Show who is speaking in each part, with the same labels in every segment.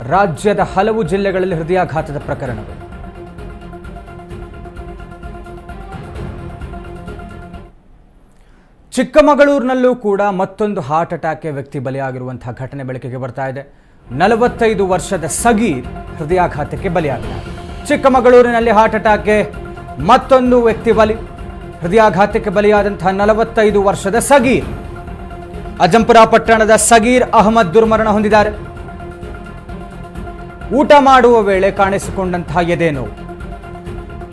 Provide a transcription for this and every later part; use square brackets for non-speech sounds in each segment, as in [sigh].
Speaker 1: ರಾಜ್ಯದ ಹಲವು ಜಿಲ್ಲೆಗಳಲ್ಲಿ ಹೃದಯಾಘಾತದ ಪ್ರಕರಣಗಳು. ಚಿಕ್ಕಮಗಳೂರಿನಲ್ಲೂ ಕೂಡ ಮತ್ತೊಂದು ಹಾರ್ಟ್ ಅಟ್ಯಾಕ್ಗೆ ವ್ಯಕ್ತಿ ಬಲಿಯಾಗಿರುವಂತಹ ಘಟನೆ ಬೆಳಕಿಗೆ ಬರ್ತಾ ಇದೆ. ನಲವತ್ತೈದು ವರ್ಷದ ಸಗೀರ್ ಹೃದಯಾಘಾತಕ್ಕೆ ಬಲಿಯಾಗಿದೆ ಚಿಕ್ಕಮಗಳೂರಿನಲ್ಲಿ ಹಾರ್ಟ್ ಅಟ್ಯಾಕ್ಗೆ ಮತ್ತೊಂದು ವ್ಯಕ್ತಿ ಬಲಿ ಹೃದಯಾಘಾತಕ್ಕೆ ಬಲಿಯಾದಂತಹ ನಲವತ್ತೈದು ವರ್ಷದ ಸಗೀರ್ ಅಜಂಪುರ ಪಟ್ಟಣದ ಸಗೀರ್ ಅಹಮದ್ ದುರ್ಮರಣ ಹೊಂದಿದ್ದಾರೆ. ಊಟ ಮಾಡುವ ವೇಳೆ ಕಾಣಿಸಿಕೊಂಡಂತಹ ಎದೆ ನೋವು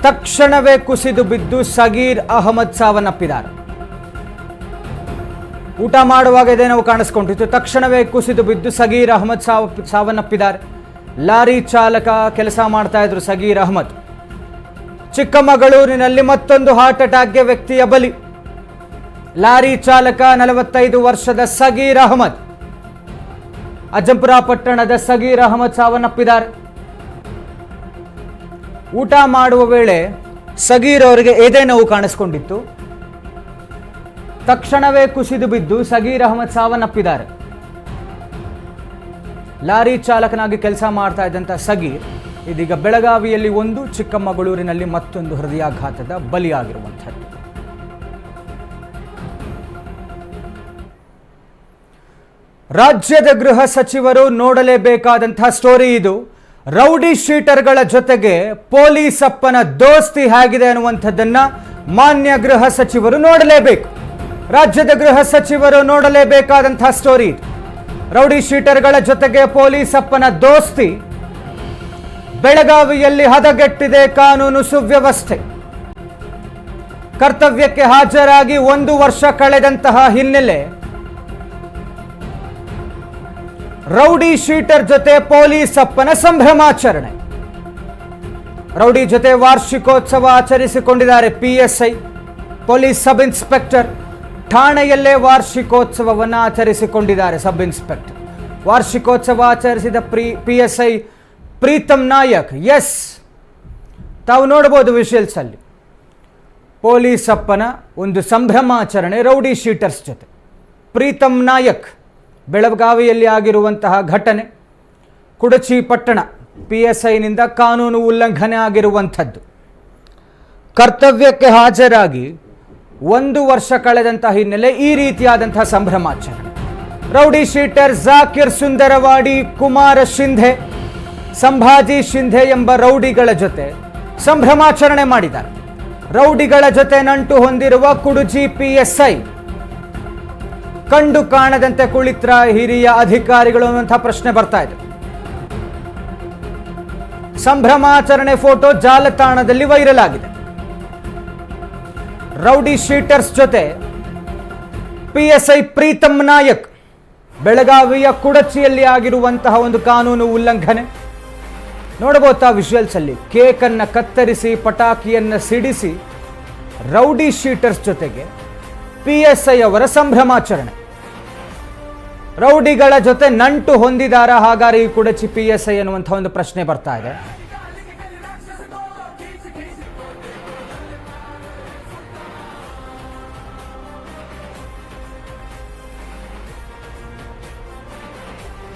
Speaker 1: ತಕ್ಷಣವೇ ಕುಸಿದು ಬಿದ್ದು ಸಗೀರ್ ಅಹಮದ್ ಸಾವನ್ನಪ್ಪಿದ್ದಾರೆ. ಊಟ ಮಾಡುವಾಗ ಎದೆ ನೋವು ಕಾಣಿಸ್ಕೊಂಡಿತ್ತು. ತಕ್ಷಣವೇ ಕುಸಿದು ಬಿದ್ದು ಸಗೀರ್ ಅಹಮದ್ ಸಾವ ಸಾವನ್ನಪ್ಪಿದ್ದಾರೆ. ಲಾರಿ ಚಾಲಕ ಕೆಲಸ ಮಾಡ್ತಾ ಇದ್ರು ಸಗೀರ್ ಅಹಮದ್. ಚಿಕ್ಕಮಗಳೂರಿನಲ್ಲಿ ಮತ್ತೊಂದು ಹಾರ್ಟ್ ಅಟ್ಯಾಕ್ಗೆ ವ್ಯಕ್ತಿಯ ಬಲಿ. ಲಾರಿ ಚಾಲಕ ನಲವತ್ತೈದು ವರ್ಷದ ಸಗೀರ್ ಅಹಮದ್. ಅಜಂಪುರ ಪಟ್ಟಣದ ಸಗೀರ್ ಅಹಮದ್ ಸಾವನ್ನಪ್ಪಿದ್ದಾರೆ. ಊಟ ಮಾಡುವ ವೇಳೆ ಸಗೀರ್ ಅವರಿಗೆ ಎದೆ ನೋವು ಕಾಣಿಸ್ಕೊಂಡಿತ್ತು. ತಕ್ಷಣವೇ ಕುಸಿದು ಬಿದ್ದು ಸಗೀರ್ ಅಹಮದ್ ಸಾವನ್ನಪ್ಪಿದ್ದಾರೆ. ಲಾರಿ ಚಾಲಕನಾಗಿ ಕೆಲಸ ಮಾಡ್ತಾ ಇದ್ದಂಥ ಸಗೀರ್ ಇದೀಗ ಬೆಳಗಾವಿಯಲ್ಲಿ ಒಂದು, ಚಿಕ್ಕಮಗಳೂರಿನಲ್ಲಿ ಮತ್ತೊಂದು ಹೃದಯಾಘಾತದ ಬಲಿಯಾಗಿರುವಂಥದ್ದು. ರಾಜ್ಯದ ಗೃಹ ಸಚಿವರು ನೋಡಲೇಬೇಕಾದಂತಹ ಸ್ಟೋರಿ ಇದು. ರೌಡಿ ಶೀಟರ್ಗಳ ಜೊತೆಗೆ ಪೊಲೀಸ್ ಅಪ್ಪನ ದೋಸ್ತಿ ಹೇಗಿದೆ ಅನ್ನುವಂಥದ್ದನ್ನು ಮಾನ್ಯ ಗೃಹ ಸಚಿವರು ನೋಡಲೇಬೇಕು. ರಾಜ್ಯದ ಗೃಹ ಸಚಿವರು ನೋಡಲೇಬೇಕಾದಂತಹ ಸ್ಟೋರಿ ಇದು. ರೌಡಿ ಶೀಟರ್ಗಳ ಜೊತೆಗೆ ಪೊಲೀಸ್ ಅಪ್ಪನ ದೋಸ್ತಿ ಬೆಳಗಾವಿಯಲ್ಲಿ ಹದಗೆಟ್ಟಿದೆ ಕಾನೂನು ಸುವ್ಯವಸ್ಥೆ. ಕರ್ತವ್ಯಕ್ಕೆ ಹಾಜರಾಗಿ ಒಂದು ವರ್ಷ ಕಳೆದಂತಹ ಹಿನ್ನೆಲೆ ರೌಡಿ ಶೀಟರ್ ಜೊತೆ ಪೊಲೀಸ್ ಅಪ್ಪನ ಸಂಭ್ರಮಾಚರಣೆ. ರೌಡಿ ಜೊತೆ ವಾರ್ಷಿಕೋತ್ಸವ ಆಚರಿಸಿಕೊಂಡಿದ್ದಾರೆ ಪಿಎಸ್ಐ ಪೊಲೀಸ್ ಸಬ್ ಇನ್ಸ್ಪೆಕ್ಟರ್. ಠಾಣೆಯಲ್ಲೇ ವಾರ್ಷಿಕೋತ್ಸವವನ್ನು ಆಚರಿಸಿಕೊಂಡಿದ್ದಾರೆ ಸಬ್ ಇನ್ಸ್ಪೆಕ್ಟರ್. ವಾರ್ಷಿಕೋತ್ಸವ ಆಚರಿಸಿದ pre P S I Pritam Nayak. S ತಾವು ನೋಡಬಹುದು ವಿಷುವಲ್ಸ್ ಅಲ್ಲಿ. ಪೊಲೀಸ್ ಅಪ್ಪನ ಒಂದು ಸಂಭ್ರಮಾಚರಣೆ ರೌಡಿ ಶೀಟರ್ಸ್ ಜೊತೆ. ಪ್ರೀತಮ್ ನಾಯಕ್. ಬೆಳಗಾವಿಯಲ್ಲಿ ಆಗಿರುವಂತಹ ಘಟನೆ. ಕುಡಚಿ ಪಟ್ಟಣ ಪಿ ಎಸ್ ಐನಿಂದ ಕಾನೂನು ಉಲ್ಲಂಘನೆ ಆಗಿರುವಂಥದ್ದು. ಕರ್ತವ್ಯಕ್ಕೆ ಹಾಜರಾಗಿ ಒಂದು ವರ್ಷ ಕಳೆದಂತಹ ಹಿನ್ನೆಲೆ ಈ ರೀತಿಯಾದಂತಹ ಸಂಭ್ರಮಾಚರಣೆ. ರೌಡಿ ಶೀಟರ್ ಜಾಕಿರ್ ಸುಂದರವಾಡಿ, ಕುಮಾರ ಶಿಂಧೆ, ಸಂಭಾಜಿ ಶಿಂಧೆ ಎಂಬ ರೌಡಿಗಳ ಜೊತೆ ಸಂಭ್ರಮಾಚರಣೆ ಮಾಡಿದ್ದಾರೆ. ರೌಡಿಗಳ ಜೊತೆ ನಂಟು ಹೊಂದಿರುವ ಕುಡುಜಿ ಪಿ ಎಸ್ ಐ ಕಂಡು ಕಾಣದಂತೆ ಕುಳಿತ್ರ ಹಿರಿಯ ಅಧಿಕಾರಿಗಳು ಅನ್ನುವಂಥ ಪ್ರಶ್ನೆ ಬರ್ತಾ ಇದೆ. ಸಂಭ್ರಮಾಚರಣೆ ಫೋಟೋ ಜಾಲತಾಣದಲ್ಲಿ ವೈರಲ್ ಆಗಿದೆ. ರೌಡಿ ಶೀಟರ್ಸ್ ಜೊತೆ ಪಿಎಸ್ಐ ಪ್ರೀತಮ್ ನಾಯಕ್ ಬೆಳಗಾವಿಯ ಕುಡಚಿಯಲ್ಲಿ ಆಗಿರುವಂತಹ ಒಂದು ಕಾನೂನು ಉಲ್ಲಂಘನೆ. ನೋಡಬಹುದಾ ವಿಜುವಲ್ಸ್ ಅಲ್ಲಿ? ಕೇಕನ್ನು ಕತ್ತರಿಸಿ ಪಟಾಕಿಯನ್ನ ಸಿಡಿಸಿ ರೌಡಿ ಶೀಟರ್ಸ್ ಜೊತೆಗೆ ಪಿ ಎಸ್ ಐ ಅವರ ಸಂಭ್ರಮಾಚರಣೆ. ರೌಡಿಗಳ ಜೊತೆ ನಂಟು ಹೊಂದಿದಾರ ಹಾಗಾದ್ರೆ ಈ ಕುಡಚಿ ಪಿ ಎಸ್ ಐ ಅನ್ನುವಂಥ ಒಂದು ಪ್ರಶ್ನೆ ಬರ್ತಾ ಇದೆ.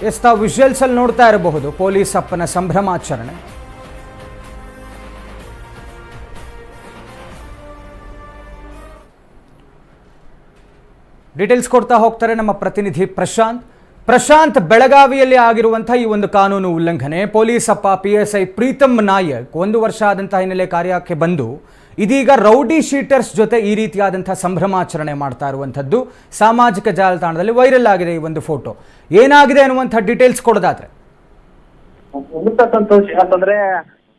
Speaker 1: ಎಸ್, ತಾವು ವಿಜುವಲ್ಸ್ ಅಲ್ಲಿ ನೋಡ್ತಾ ಇರಬಹುದು, ಪೊಲೀಸ್ ಅಪ್ಪನ ಸಂಭ್ರಮಾಚರಣೆ. ಡೀಟೇಲ್ಸ್ ಕೊಡ್ತಾ ಹೋಗ್ತಾರೆ ನಮ್ಮ ಪ್ರತಿನಿಧಿ ಪ್ರಶಾಂತ್. ಪ್ರಶಾಂತ್ ಬೆಳಗಾವಿಯಲ್ಲಿ ಆಗಿರುವಂತಹ ಈ ಒಂದು ಕಾನೂನು ಉಲ್ಲಂಘನೆ. ಪೊಲೀಸ್ ಅಪ್ಪ P S I Pritam Nayak ಒಂದು ವರ್ಷ ಆದಂತಹ ಹಿನ್ನೆಲೆ ಕಾರ್ಯಕ್ಕೆ ಬಂದು, ಇದೀಗ ರೌಡಿ ಶೀಟರ್ಸ್ ಜೊತೆ ಈ ರೀತಿಯಾದಂತಹ ಸಂಭ್ರಮಾಚರಣೆ ಮಾಡ್ತಾ ಇರುವಂಥದ್ದು. ಸಾಮಾಜಿಕ ಜಾಲತಾಣದಲ್ಲಿ ವೈರಲ್ ಆಗಿದೆ ಈ ಒಂದು ಫೋಟೋ. ಏನಾಗಿದೆ ಅನ್ನುವಂಥ ಡೀಟೇಲ್ಸ್ ಕೊಡೋದಾದ್ರೆ.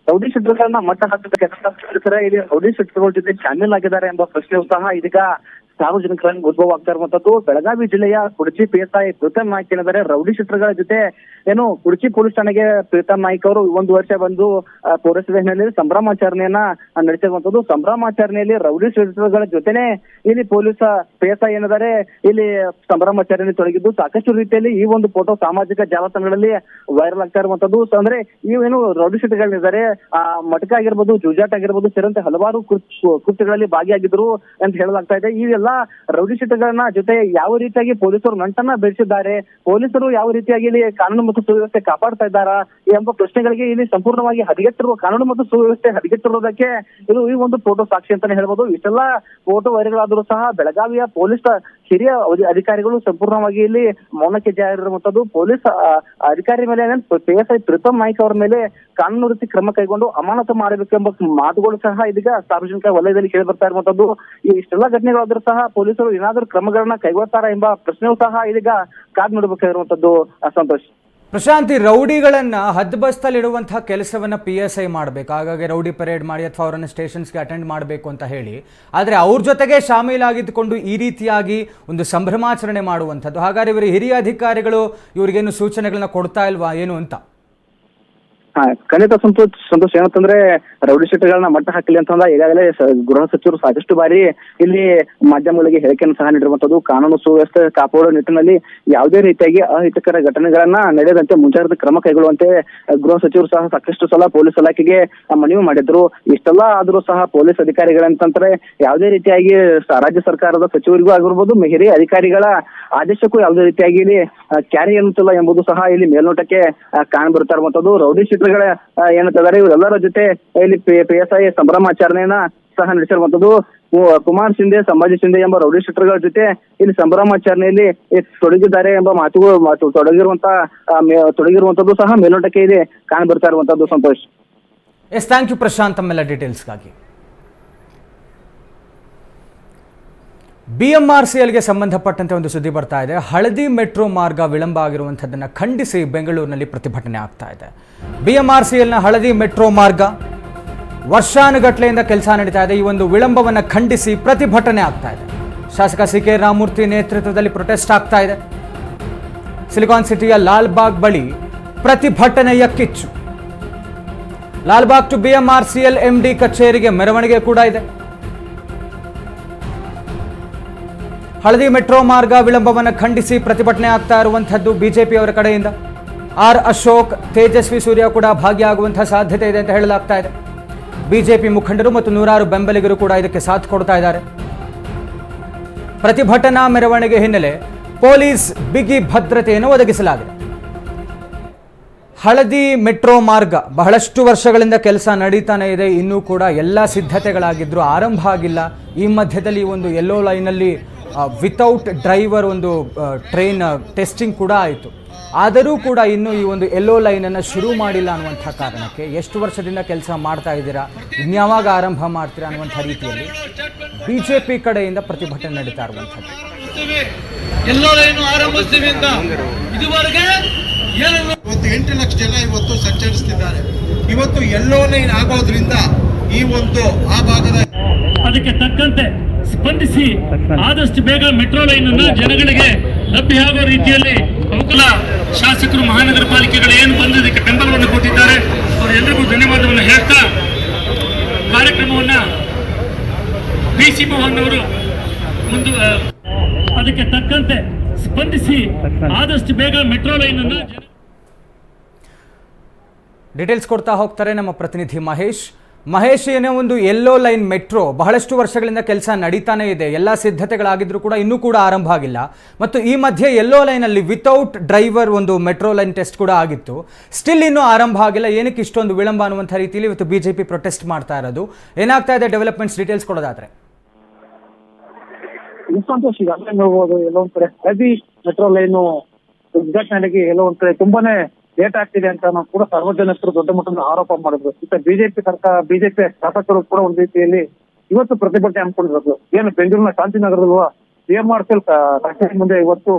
Speaker 2: ರೌಡಿ ಶೆಟ್ಟರ್ಗಳನ್ನ ಮಟ್ಟ ಹಾಕಿದ ಕೆಲಸ ಇಲ್ಲಿ ರೌಡಿ ಶೆಟ್ಟರ್ಗಳ ಜೊತೆ ಚಾನೆಲ್ ಆಗಿದ್ದಾರೆ ಎಂಬ ಪ್ರಶ್ನೆಯೂ ಸಹ ಇದೀಗ ಸಾರ್ವಜನಿಕರಲ್ಲಿ ಉದ್ಭವ ಆಗ್ತಾ ಇರುವಂತದ್ದು. ಬೆಳಗಾವಿ ಜಿಲ್ಲೆಯ ಕುಡಚಿ ಪಿಎಸ್ಐ ಪ್ರೀತಮ್ ನಾಯ್ಕ್ ರೌಡಿ ಶೆಟ್ಟರ್ಗಳ ಜೊತೆ ಏನು ಕುಡಚಿ ಪೊಲೀಸ್ ಠಾಣೆಗೆ ಪ್ರೀತಮ್ ನಾಯ್ಕ್ ಅವರು ಒಂದು ವರ್ಷ ಬಂದು ಪೌರಸಭೆ ಹಿನ್ನೆಲೆಯಲ್ಲಿ ಸಂಭ್ರಮಾಚರಣೆಯನ್ನ ನಡೆಸಿರುವಂತದ್ದು. ಸಂಭ್ರಮಾಚರಣೆಯಲ್ಲಿ ರೌಡಿ ಶೆಟ್ಟರ್ಗಳ ಜೊತೆನೆ ಇಲ್ಲಿ ಪೊಲೀಸ್ ಪಿಎಸ್ಐ ಏನಿದ್ದಾರೆ ಇಲ್ಲಿ ಸಂಭ್ರಮಾಚರಣೆ ತೊಡಗಿದ್ದು. ಸಾಕಷ್ಟು ರೀತಿಯಲ್ಲಿ ಈ ಒಂದು ಫೋಟೋ ಸಾಮಾಜಿಕ ಜಾಲತಾಣಗಳಲ್ಲಿ ವೈರಲ್ ಆಗ್ತಾ ಇರುವಂತದ್ದು. ಅಂದ್ರೆ ಇವೇನು ರೌಡಿ ಶೆಟ್ಟರ್ಗಳಿದ್ದಾರೆ ಆ ಮಟಕ ಆಗಿರ್ಬೋದು, ಜೂಜಾಟ್ ಆಗಿರ್ಬೋದು, ಸೇರಿದಂತೆ ಹಲವಾರು ಕೃತ್- ಕೃತ್ಯಗಳಲ್ಲಿ ಭಾಗಿಯಾಗಿದ್ರು ಅಂತ ಹೇಳಲಾಗ್ತಾ ಇದೆ. ಇವೆಲ್ಲ ರೌಡಿ ಶೀಟ್ಗಳನ್ನ ಜೊತೆ ಯಾವ ರೀತಿಯಾಗಿ ಪೊಲೀಸರು ನಂಟನ್ನ ಬೆಳೆಸಿದ್ದಾರೆ ಪೊಲೀಸರು ಯಾವ ರೀತಿಯಾಗಿ ಇಲ್ಲಿ ಕಾನೂನು ಮತ್ತು ಸುವ್ಯವಸ್ಥೆ ಕಾಪಾಡ್ತಾ ಇದ್ದಾರಾ ಎಂಬ ಪ್ರಶ್ನೆಗಳಿಗೆ ಇಲ್ಲಿ ಸಂಪೂರ್ಣವಾಗಿ ಹದಗೆಟ್ಟಿರುವ ಕಾನೂನು ಮತ್ತು ಸುವ್ಯವಸ್ಥೆ ಹದಗೆಟ್ಟಿರುವುದಕ್ಕೆ ಇದು ಈ ಒಂದು ಫೋಟೋ ಸಾಕ್ಷಿ ಅಂತಾನೆ ಹೇಳ್ಬೋದು ಇಷ್ಟೆಲ್ಲ ಫೋಟೋ ವೈರಲ್ ಆದರೂ ಸಹ ಬೆಳಗಾವಿಯ ಪೊಲೀಸ್ ಹಿರಿಯ ಅಧಿ- ಅಧಿಕಾರಿಗಳು ಸಂಪೂರ್ಣವಾಗಿ ಇಲ್ಲಿ ಮೌನಕ್ಕೆ ಜಾರಿರುವಂತದ್ದು ಪೊಲೀಸ್ ಅಧಿಕಾರಿ ಮೇಲೆ P S I Pritam Naik ಅವರ ಮೇಲೆ ಕಾನೂನು ರೀತಿ ಕ್ರಮ ಕೈಗೊಂಡು ಅಮಾನತು ಮಾಡಬೇಕೆಂಬ ಮಾತುಗಳು ಸಹ ಇದೀಗ ಸಾರ್ವಜನಿಕ ವಲಯದಲ್ಲಿ ಕೇಳಿ ಬರ್ತಾ ಇರುವಂತದ್ದು. ಇಷ್ಟೆಲ್ಲ ಘಟನೆಗಳಾದ್ರೂ ಸಹ ಪೊಲೀಸರು ಏನಾದರೂ ಕ್ರಮಗಳನ್ನ ಕೈಗೊಳ್ತಾರಾ ಎಂಬ ಪ್ರಶ್ನೆಯೂ ಸಹ ಇದೀಗ ಕಾದ್ ನೋಡಬೇಕಾಗಿರುವಂತದ್ದು ಸಂತೋಷ.
Speaker 1: ಪ್ರಶಾಂತಿ, ರೌಡಿಗಳನ್ನ ಹದ್ಬಸ್ತಲ್ಲಿಡುವಂತಹ ಕೆಲಸವನ್ನ ಪಿ ಎಸ್ ಐ ಮಾಡಬೇಕು. ಹಾಗಾಗಿ ರೌಡಿ ಪರೇಡ್ ಮಾಡಿ ಅಥವಾ ಅವರನ್ನು ಸ್ಟೇಷನ್ಸ್ಗೆ ಅಟೆಂಡ್ ಮಾಡಬೇಕು ಅಂತ ಹೇಳಿ. ಆದರೆ ಅವ್ರ ಜೊತೆಗೆ ಶಾಮೀಲಾಗಿದ್ದುಕೊಂಡು ಈ ರೀತಿಯಾಗಿ ಒಂದು ಸಂಭ್ರಮಾಚರಣೆ ಮಾಡುವಂಥದ್ದು. ಹಾಗಾದ್ರೆ ಇವರು ಹಿರಿಯ ಅಧಿಕಾರಿಗಳು ಇವರಿಗೇನು ಸೂಚನೆಗಳನ್ನ ಕೊಡ್ತಾ ಇಲ್ವಾ, ಏನು ಅಂತ?
Speaker 2: ಹಾ ಖಂಡಿತ ಸಂತೋಷ್ ಸಂತೋಷ್ ಏನಂತಂದ್ರೆ ರೌಡಿ ಶೀಟ್ಗಳನ್ನ ಮಟ್ಟ ಹಾಕಲಿ ಅಂತಂದ ಈಗಾಗಲೇ ಗೃಹ ಸಚಿವರು ಸಾಕಷ್ಟು ಬಾರಿ ಇಲ್ಲಿ ಮಾಧ್ಯಮಗಳಿಗೆ ಹೇಳಿಕೆಯನ್ನು ಸಹ ನೀಡಿರುವಂತದ್ದು ಕಾನೂನು ಸುವ್ಯವಸ್ಥೆ ಕಾಪಾಡುವ ನಿಟ್ಟಿನಲ್ಲಿ ಯಾವುದೇ ರೀತಿಯಾಗಿ ಅಹಿತಕರ ಘಟನೆಗಳನ್ನ ನಡೆಯದಂತೆ ಮುಂಜಾಗ್ರತಾ ಕ್ರಮ ಕೈಗೊಳ್ಳುವಂತೆ ಗೃಹ ಸಚಿವರು ಸಹ ಸಾಕಷ್ಟು ಸಲ ಪೊಲೀಸ್ ಇಲಾಖೆಗೆ ಮನವಿ ಮಾಡಿದ್ರು. ಇಷ್ಟೆಲ್ಲ ಆದ್ರೂ ಸಹ ಪೊಲೀಸ್ ಅಧಿಕಾರಿಗಳಂತಂದ್ರೆ ಯಾವುದೇ ರೀತಿಯಾಗಿ ರಾಜ್ಯ ಸರ್ಕಾರದ ಸಚಿವರಿಗೂ ಆಗಿರ್ಬೋದು ಮ- ಹಿರಿಯ ಅಧಿಕಾರಿಗಳ ಆದೇಶಕ್ಕೂ ಯಾವುದೇ ರೀತಿಯಾಗಿ ಇಲ್ಲಿ ಕ್ಯಾರಿ ಅನ್ನುತ್ತಿಲ್ಲ ಎಂಬುದು ಸಹ ಇಲ್ಲಿ ಮೇಲ್ನೋಟಕ್ಕೆ ಅಹ್, ಕಾಣ್ ಬರ್ತಾ ಇರುವಂತದ್ದು ರೌಡಿ ಶೀಟರ್ಗಳ ಏನಂತಿದ್ದಾರೆ ಇವರೆಲ್ಲರ ಜೊತೆ ಇಲ್ಲಿ ಪಿ ಎಸ್ ಐ ಸಂಭ್ರಮಾಚರಣೆಯನ್ನ ಸಹ ನಡೆಸಿರುವಂತದ್ದು ಕುಮಾರ್ ಶಿಂದೆ ಸಂಭಾಜಿ ಶಿಂದೆ ಎಂಬ ರೌಡಿ ಶೆಟ್ಟರ್ಗಳ ಜೊತೆ ಇಲ್ಲಿ ಸಂಭ್ರಮಾಚರಣೆಯಲ್ಲಿ ತೊಡಗಿದ್ದಾರೆ ಎಂಬ ಮಾತುಗಳು, ಮಾತು ತೊಡಗಿರುವಂತ ತೊಡಗಿರುವಂತದ್ದು ಸಹ ಮೇಲ್ನೋಟಕ್ಕೆ ಇದೆ. ಕಾಣಬರ್ತಾ ಇರುವಂತದ್ದು Santosh.
Speaker 1: Yes thank you Prashant ತಮ್ಮೆಲ್ಲ ಡೀಟೇಲ್ಸ್ಗಾಗಿ ಬಿ ಸಂಬಂಧಪಟ್ಟಂತೆ ಒಂದು ಸುದ್ದಿ ಬರ್ತಾ ಇದೆ. ಹಳದಿ ಮೆಟ್ರೋ ಮಾರ್ಗ ವಿಳಂಬ ಆಗಿರುವಂಥದ್ದನ್ನು ಖಂಡಿಸಿ ಬೆಂಗಳೂರಿನಲ್ಲಿ ಪ್ರತಿಭಟನೆ ಆಗ್ತಾ ಇದೆ. ಬಿ ಹಳದಿ ಮೆಟ್ರೋ ಮಾರ್ಗ ವರ್ಷಾನುಗಟ್ಲೆಯಿಂದ ಕೆಲಸ ನಡೀತಾ ಇದೆ. ಈ ಒಂದು ವಿಳಂಬವನ್ನು ಖಂಡಿಸಿ ಪ್ರತಿಭಟನೆ ಆಗ್ತಾ ಇದೆ. ಶಾಸಕ ಸಿ ಕೆ ರಾಮಮೂರ್ತಿ ನೇತೃತ್ವದಲ್ಲಿ ಪ್ರೊಟೆಸ್ಟ್ ಆಗ್ತಾ ಇದೆ. ಸಿಲಿಕಾನ್ ಸಿಟಿಯ ಲಾಲ್ಬಾಗ್ ಬಳಿ ಪ್ರತಿಭಟನೆಯ ಕಿಚ್ಚು. Lalbagh to B M R C L ಕಚೇರಿಗೆ ಮೆರವಣಿಗೆ ಕೂಡ ಇದೆ. ಹಳದಿ ಮೆಟ್ರೋ ಮಾರ್ಗ ವಿಳಂಬವನ್ನು ಖಂಡಿಸಿ ಪ್ರತಿಭಟನೆ ಆಗ್ತಾ ಇರುವಂಥದ್ದು ಬಿಜೆಪಿ ಅವರ ಕಡೆಯಿಂದ. ಆರ್ ಅಶೋಕ್, ತೇಜಸ್ವಿ ಸೂರ್ಯ ಕೂಡ ಭಾಗಿಯಾಗುವಂತಹ ಸಾಧ್ಯತೆ ಇದೆ ಅಂತ ಹೇಳಲಾಗ್ತಾ ಇದೆ. ಬಿಜೆಪಿ ಮುಖಂಡರು ಮತ್ತು ನೂರಾರು ಬೆಂಬಲಿಗರು ಕೂಡ ಇದಕ್ಕೆ ಸಾಥ್ ಕೊಡ್ತಾ ಇದ್ದಾರೆ. ಪ್ರತಿಭಟನಾ ಮೆರವಣಿಗೆ ಹಿನ್ನೆಲೆ ಪೊಲೀಸ್ ಬಿಗಿ ಭದ್ರತೆಯನ್ನು ಒದಗಿಸಲಾಗಿದೆ. ಹಳದಿ ಮೆಟ್ರೋ ಮಾರ್ಗ ಬಹಳಷ್ಟು ವರ್ಷಗಳಿಂದ ಕೆಲಸ ನಡೀತಾನೆ ಇದೆ. ಇನ್ನೂ ಕೂಡ ಎಲ್ಲ ಸಿದ್ಧತೆಗಳಾಗಿದ್ದರೂ ಆರಂಭ ಆಗಿಲ್ಲ. ಈ ಮಧ್ಯದಲ್ಲಿ ಒಂದು ಯೆಲ್ಲೋ ಲೈನಲ್ಲಿ ವಿತೌಟ್ ಡ್ರೈವರ್ ಒಂದು ಟ್ರೈನ್ ಟೆಸ್ಟಿಂಗ್ ಕೂಡ ಆಯಿತು. ಆದರೂ ಕೂಡ ಇನ್ನೂ ಈ ಒಂದು ಎಲ್ಲೋ ಲೈನನ್ನು ಶುರು ಮಾಡಿಲ್ಲ ಅನ್ನುವಂಥ ಕಾರಣಕ್ಕೆ ಎಷ್ಟು ವರ್ಷದಿಂದ ಕೆಲಸ ಮಾಡ್ತಾ ಇದ್ದೀರಾ ಇನ್ಯಾವಾಗ ಆರಂಭ ಮಾಡ್ತೀರಾ ಅನ್ನುವಂಥ ರೀತಿಯಲ್ಲಿ ಬಿ ಜೆ ಪಿ ಕಡೆಯಿಂದ ಪ್ರತಿಭಟನೆ ನಡೀತಾ ಇರುವಂಥದ್ದು.
Speaker 3: ಎಲ್ಲೋ ಲೈನು ಆರಂಭಿಸ್ತೀವಿ ಅಂತ. ಇದುವರೆಗೆ
Speaker 4: ಇವತ್ತು ಎಂಟು ಲಕ್ಷ ಜನ ಇವತ್ತು ಸಂಚರಿಸ್ತಿದ್ದಾರೆ. ಇವತ್ತು ಎಲ್ಲೋ ಲೈನ್ ಆಗೋದ್ರಿಂದ ಈ ಒಂದು ಆ ಭಾಗದ
Speaker 5: ಅದಕ್ಕೆ ತಕ್ಕಂತೆ ಸ್ಪಂದಿಸಿ ಆದಷ್ಟು ಬೇಗ ಮೆಟ್ರೋ ಲೈನ್ ಅನ್ನು ಜನಗಳಿಗೆ ಲಭ್ಯ ರೀತಿಯಲ್ಲಿ ಅನುಕೂಲ ಶಾಸಕರು ಮಹಾನಗರ ಪಾಲಿಕೆಗಳು ಏನು ಬಂದು ಇದಕ್ಕೆ ಬೆಂಬಲವನ್ನು ಕೊಟ್ಟಿದ್ದಾರೆ ಅವರೆಲ್ಲರಿಗೂ ಧನ್ಯವಾದವನ್ನು ಹೇಳ್ತಾ ಕಾರ್ಯಕ್ರಮವನ್ನ ಬಿ ಸಿ ಮೋಹನ್ ಅವರು ಮುಂದು ಅದಕ್ಕೆ ತಕ್ಕಂತೆ ಸ್ಪಂದಿಸಿ ಆದಷ್ಟು ಬೇಗ ಮೆಟ್ರೋ ಲೈನ್ ಅನ್ನ
Speaker 1: ಡೀಟೇಲ್ಸ್ ಕೊಡ್ತಾ ಹೋಗ್ತಾರೆ ನಮ್ಮ ಪ್ರತಿನಿಧಿ ಮಹೇಶ್. ಮಹೇಶ್ ಏನೋ ಒಂದು ಯೆಲ್ಲೋ ಲೈನ್ ಮೆಟ್ರೋ ಬಹಳಷ್ಟು ವರ್ಷಗಳಿಂದ ಕೆಲಸ ನಡೀತಾನೆ ಇದೆ. ಎಲ್ಲ ಸಿದ್ಧತೆಗಳಾಗಿದ್ರೂ ಕೂಡ ಇನ್ನೂ ಕೂಡ ಆರಂಭ ಆಗಿಲ್ಲ. ಮತ್ತು ಈ ಮಧ್ಯೆ ಎಲ್ಲೋ ಲೈನಲ್ಲಿ ವಿತೌಟ್ ಡ್ರೈವರ್ ಒಂದು ಮೆಟ್ರೋ ಲೈನ್ ಟೆಸ್ಟ್ ಕೂಡ ಆಗಿತ್ತು. ಸ್ಟಿಲ್ ಇನ್ನೂ ಆರಂಭ ಆಗಿಲ್ಲ. ಏನಕ್ಕೆ ಇಷ್ಟೊಂದು ವಿಳಂಬ ಅನ್ನುವಂಥ ರೀತಿಯಲ್ಲಿ ಇವತ್ತು ಬಿಜೆಪಿ ಪ್ರೊಟೆಸ್ಟ್ ಮಾಡ್ತಾ ಇರೋದು. ಏನಾಗ್ತಾ ಇದೆ ಡೆವಲಪ್ಮೆಂಟ್ಸ್ ಡೀಟೇಲ್ಸ್ ಕೊಡೋದಾದ್ರೆ?
Speaker 2: ಮೆಟ್ರೋ ಲೈನ್ ಉದ್ಘಾಟನೆಗೆ ಎಲ್ಲೋ ಒಂದ್ ಕಡೆ ತುಂಬಾನೇ ಲೇಟ್ ಆಗ್ತಿದೆ ಅಂತ ನಾವು ಕೂಡ ಸಾರ್ವಜನಿಕರು ದೊಡ್ಡ ಮಟ್ಟದ ಆರೋಪ ಮಾಡಿದ್ರು. ಮತ್ತೆ ಬಿಜೆಪಿ ಸರ್ಕಾರ ಬಿಜೆಪಿ ಶಾಸಕರು ಕೂಡ ಒಂದ್ ರೀತಿಯಲ್ಲಿ ಇವತ್ತು ಪ್ರತಿಭಟನೆ ಹಮ್ಮಿಕೊಂಡಿರೋದು. ಏನು ಬೆಂಗಳೂರಿನ ಶಾಂತಿನಗರದಲ್ವ? ಸಿಎಂಆರ್ಸಿಎಲ್ ಕಚೇರಿ ಮುಂದೆ ಇವತ್ತು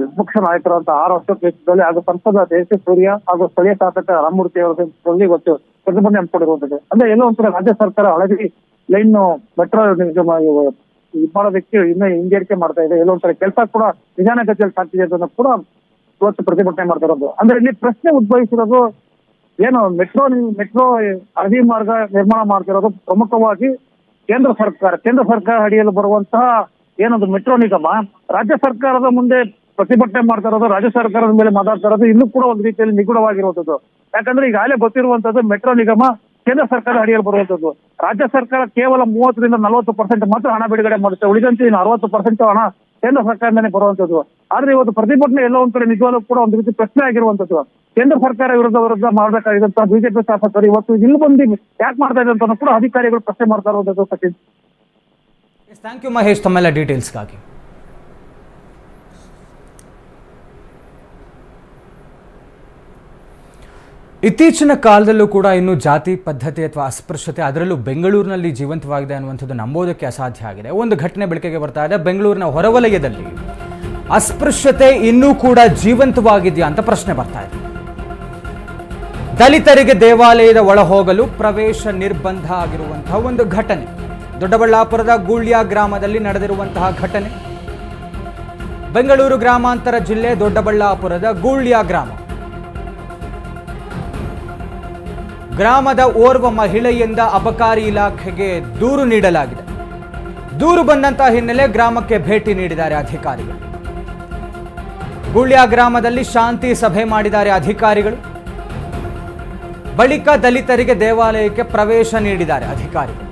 Speaker 2: ವಿಪಕ್ಷ ನಾಯಕರಂತ ಆರು ವರ್ಷ ಕ್ಷೇತ್ರದಲ್ಲಿ ಹಾಗೂ ಸಂಸದ ದೇಶ ಸೂರ್ಯ ಹಾಗೂ ಸ್ಥಳೀಯ ಶಾಸಕ ರಾಮಮೂರ್ತಿ ಅವರ ನೇತೃತ್ವದಲ್ಲಿ ಇವತ್ತು ಪ್ರತಿಭಟನೆ ಹಮ್ಮಿಕೊಂಡಿರುವಂತದ್ದು ಅಂದ್ರೆ ಎಲ್ಲೋ ಒಂಥರ ರಾಜ್ಯ ಸರ್ಕಾರ ಹಳದಿ ಲೈನ್ ಮೆಟ್ರೋ ನಿಗಮ ಇದು ಮಾಡೋದಕ್ಕೆ ಇನ್ನೂ ಹಿಂಜರಿಕೆ ಮಾಡ್ತಾ ಇದೆ. ಎಲ್ಲೋ ಕೆಲಸ ಕೂಡ ನಿಧಾನಗತಿಯಲ್ಲಿ ಸಾಗ್ತಿದೆ ಅಂತ ಕೂಡ ಇವತ್ತು ಪ್ರತಿಭಟನೆ ಮಾಡ್ತಾ ಇರೋದು ಅಂದ್ರೆ ಇಲ್ಲಿ ಪ್ರಶ್ನೆ ಉದ್ಭವಿಸಿರೋದು ಏನು ಮೆಟ್ರೋ ಮೆಟ್ರೋ ಹಳದಿ ಮಾರ್ಗ ನಿರ್ಮಾಣ ಮಾಡ್ತಿರೋದು ಪ್ರಮುಖವಾಗಿ ಕೇಂದ್ರ ಸರ್ಕಾರ. ಕೇಂದ್ರ ಸರ್ಕಾರ ಅಡಿಯಲ್ಲಿ ಬರುವಂತಹ ಏನೊಂದು ಮೆಟ್ರೋ ನಿಗಮ. ರಾಜ್ಯ ಸರ್ಕಾರದ ಮುಂದೆ ಪ್ರತಿಭಟನೆ ಮಾಡ್ತಾ ಇರೋದು ರಾಜ್ಯ ಸರ್ಕಾರದ ಮೇಲೆ ಮಾತಾಡ್ತಾ ಇರೋದು ಇನ್ನೂ ಕೂಡ ಒಂದು ರೀತಿಯಲ್ಲಿ ನಿಗೂಢವಾಗಿರುವಂಥದ್ದು. ಯಾಕಂದ್ರೆ ಈಗಾಗಲೇ ಗೊತ್ತಿರುವಂತದ್ದು ಮೆಟ್ರೋ ನಿಗಮ ಕೇಂದ್ರ ಸರ್ಕಾರ ಅಡಿಯಲ್ಲಿ ಬರುವಂತದ್ದು ರಾಜ್ಯ ಸರ್ಕಾರ ಕೇವಲ ಮೂವತ್ತರಿಂದ ನಲವತ್ತು ಪರ್ಸೆಂಟ್ ಮಾತ್ರ ಹಣ ಬಿಡುಗಡೆ ಮಾಡುತ್ತೆ. ಉಳಿದಂತೆ ಇನ್ನು ಅರವತ್ತು ಪರ್ಸೆಂಟ್ ಹಣ ಕೇಂದ್ರ ಸರ್ಕಾರದಿಂದನೇ ಬರುವಂತದ್ದು ಆದ್ರೆ ಇವತ್ತು ಪ್ರತಿಭಟನೆ ಎಲ್ಲೋ ಒಂದ್ ಕಡೆ ನಿಜವಾಗ್ಲೂ ಕೂಡ ಒಂದು ರೀತಿ ಪ್ರಶ್ನೆ ಆಗಿರುವಂತದ್ದು ಕೇಂದ್ರ ಸರ್ಕಾರ ವಿರುದ್ಧ ವಿರುದ್ಧ ಮಾಡಬೇಕಾಗಿದ್ದಂತ ಬಿಜೆಪಿ ಶಾಸಕರು ಇವತ್ತು ಇಲ್ಲಿ ಬಂದು ಯಾಕೆ ಮಾಡ್ತಾ ಇದೆ ಅಂತ ಕೂಡ ಅಧಿಕಾರಿಗಳು ಪ್ರಶ್ನೆ ಮಾಡ್ತಾ ಇರುವಂತದ್ದು ಸಚಿನ್.
Speaker 1: Thank you Mahesh. ತಮ್ಮೆಲ್ಲ ಡೀಟೇಲ್ಸ್ಗಾಗಿ ಇತ್ತೀಚಿನ ಕಾಲದಲ್ಲೂ ಕೂಡ ಇನ್ನು ಜಾತಿ, ಪದ್ಧತಿ ಅಥವಾ ಅಸ್ಪೃಶ್ಯತೆ ಅದರಲ್ಲೂ ಬೆಂಗಳೂರಿನಲ್ಲಿ ಜೀವಂತವಾಗಿದೆ ಅನ್ನುವಂಥದ್ದು ನಂಬೋದಕ್ಕೆ ಅಸಾಧ್ಯ ಆಗಿದೆ. ಒಂದು ಘಟನೆ ಬೆಳಕಿಗೆ ಬರ್ತಾ ಇದೆ, ಬೆಂಗಳೂರಿನ ಹೊರವಲಯದಲ್ಲಿ. ಅಸ್ಪೃಶ್ಯತೆ ಇನ್ನೂ ಕೂಡ ಜೀವಂತವಾಗಿದೆಯಾ ಅಂತ ಪ್ರಶ್ನೆ ಬರ್ತಾ ಇದೆ. ದಲಿತರಿಗೆ ದೇವಾಲಯದ ಒಳ ಹೋಗಲು ಪ್ರವೇಶ ನಿರ್ಬಂಧ ಆಗಿರುವಂತಹ ಒಂದು ಘಟನೆ. ದೊಡ್ಡಬಳ್ಳಾಪುರದ ಗೂಳ್ಯ ಗ್ರಾಮದಲ್ಲಿ ನಡೆದಿರುವಂತಹ ಘಟನೆ. ಬೆಂಗಳೂರು ಗ್ರಾಮಾಂತರ ಜಿಲ್ಲೆ ದೊಡ್ಡಬಳ್ಳಾಪುರದ ಗೂಳ್ಯ ಗ್ರಾಮ. ಗ್ರಾಮದ ಓರ್ವ ಮಹಿಳೆಯಿಂದ ಅಬಕಾರಿ ಇಲಾಖೆಗೆ ದೂರು ನೀಡಲಾಗಿದೆ. ದೂರು ಬಂದಂತಹ ಹಿನ್ನೆಲೆ ಗ್ರಾಮಕ್ಕೆ ಭೇಟಿ ನೀಡಿದ್ದಾರೆ ಅಧಿಕಾರಿಗಳು. ಗುಳ್ಯ ಗ್ರಾಮದಲ್ಲಿ ಶಾಂತಿ ಸಭೆ ಮಾಡಿದ್ದಾರೆ ಅಧಿಕಾರಿಗಳು. ಬಳಿಕ ದಲಿತರಿಗೆ ದೇವಾಲಯಕ್ಕೆ ಪ್ರವೇಶ ನೀಡಿದ್ದಾರೆ ಅಧಿಕಾರಿಗಳು.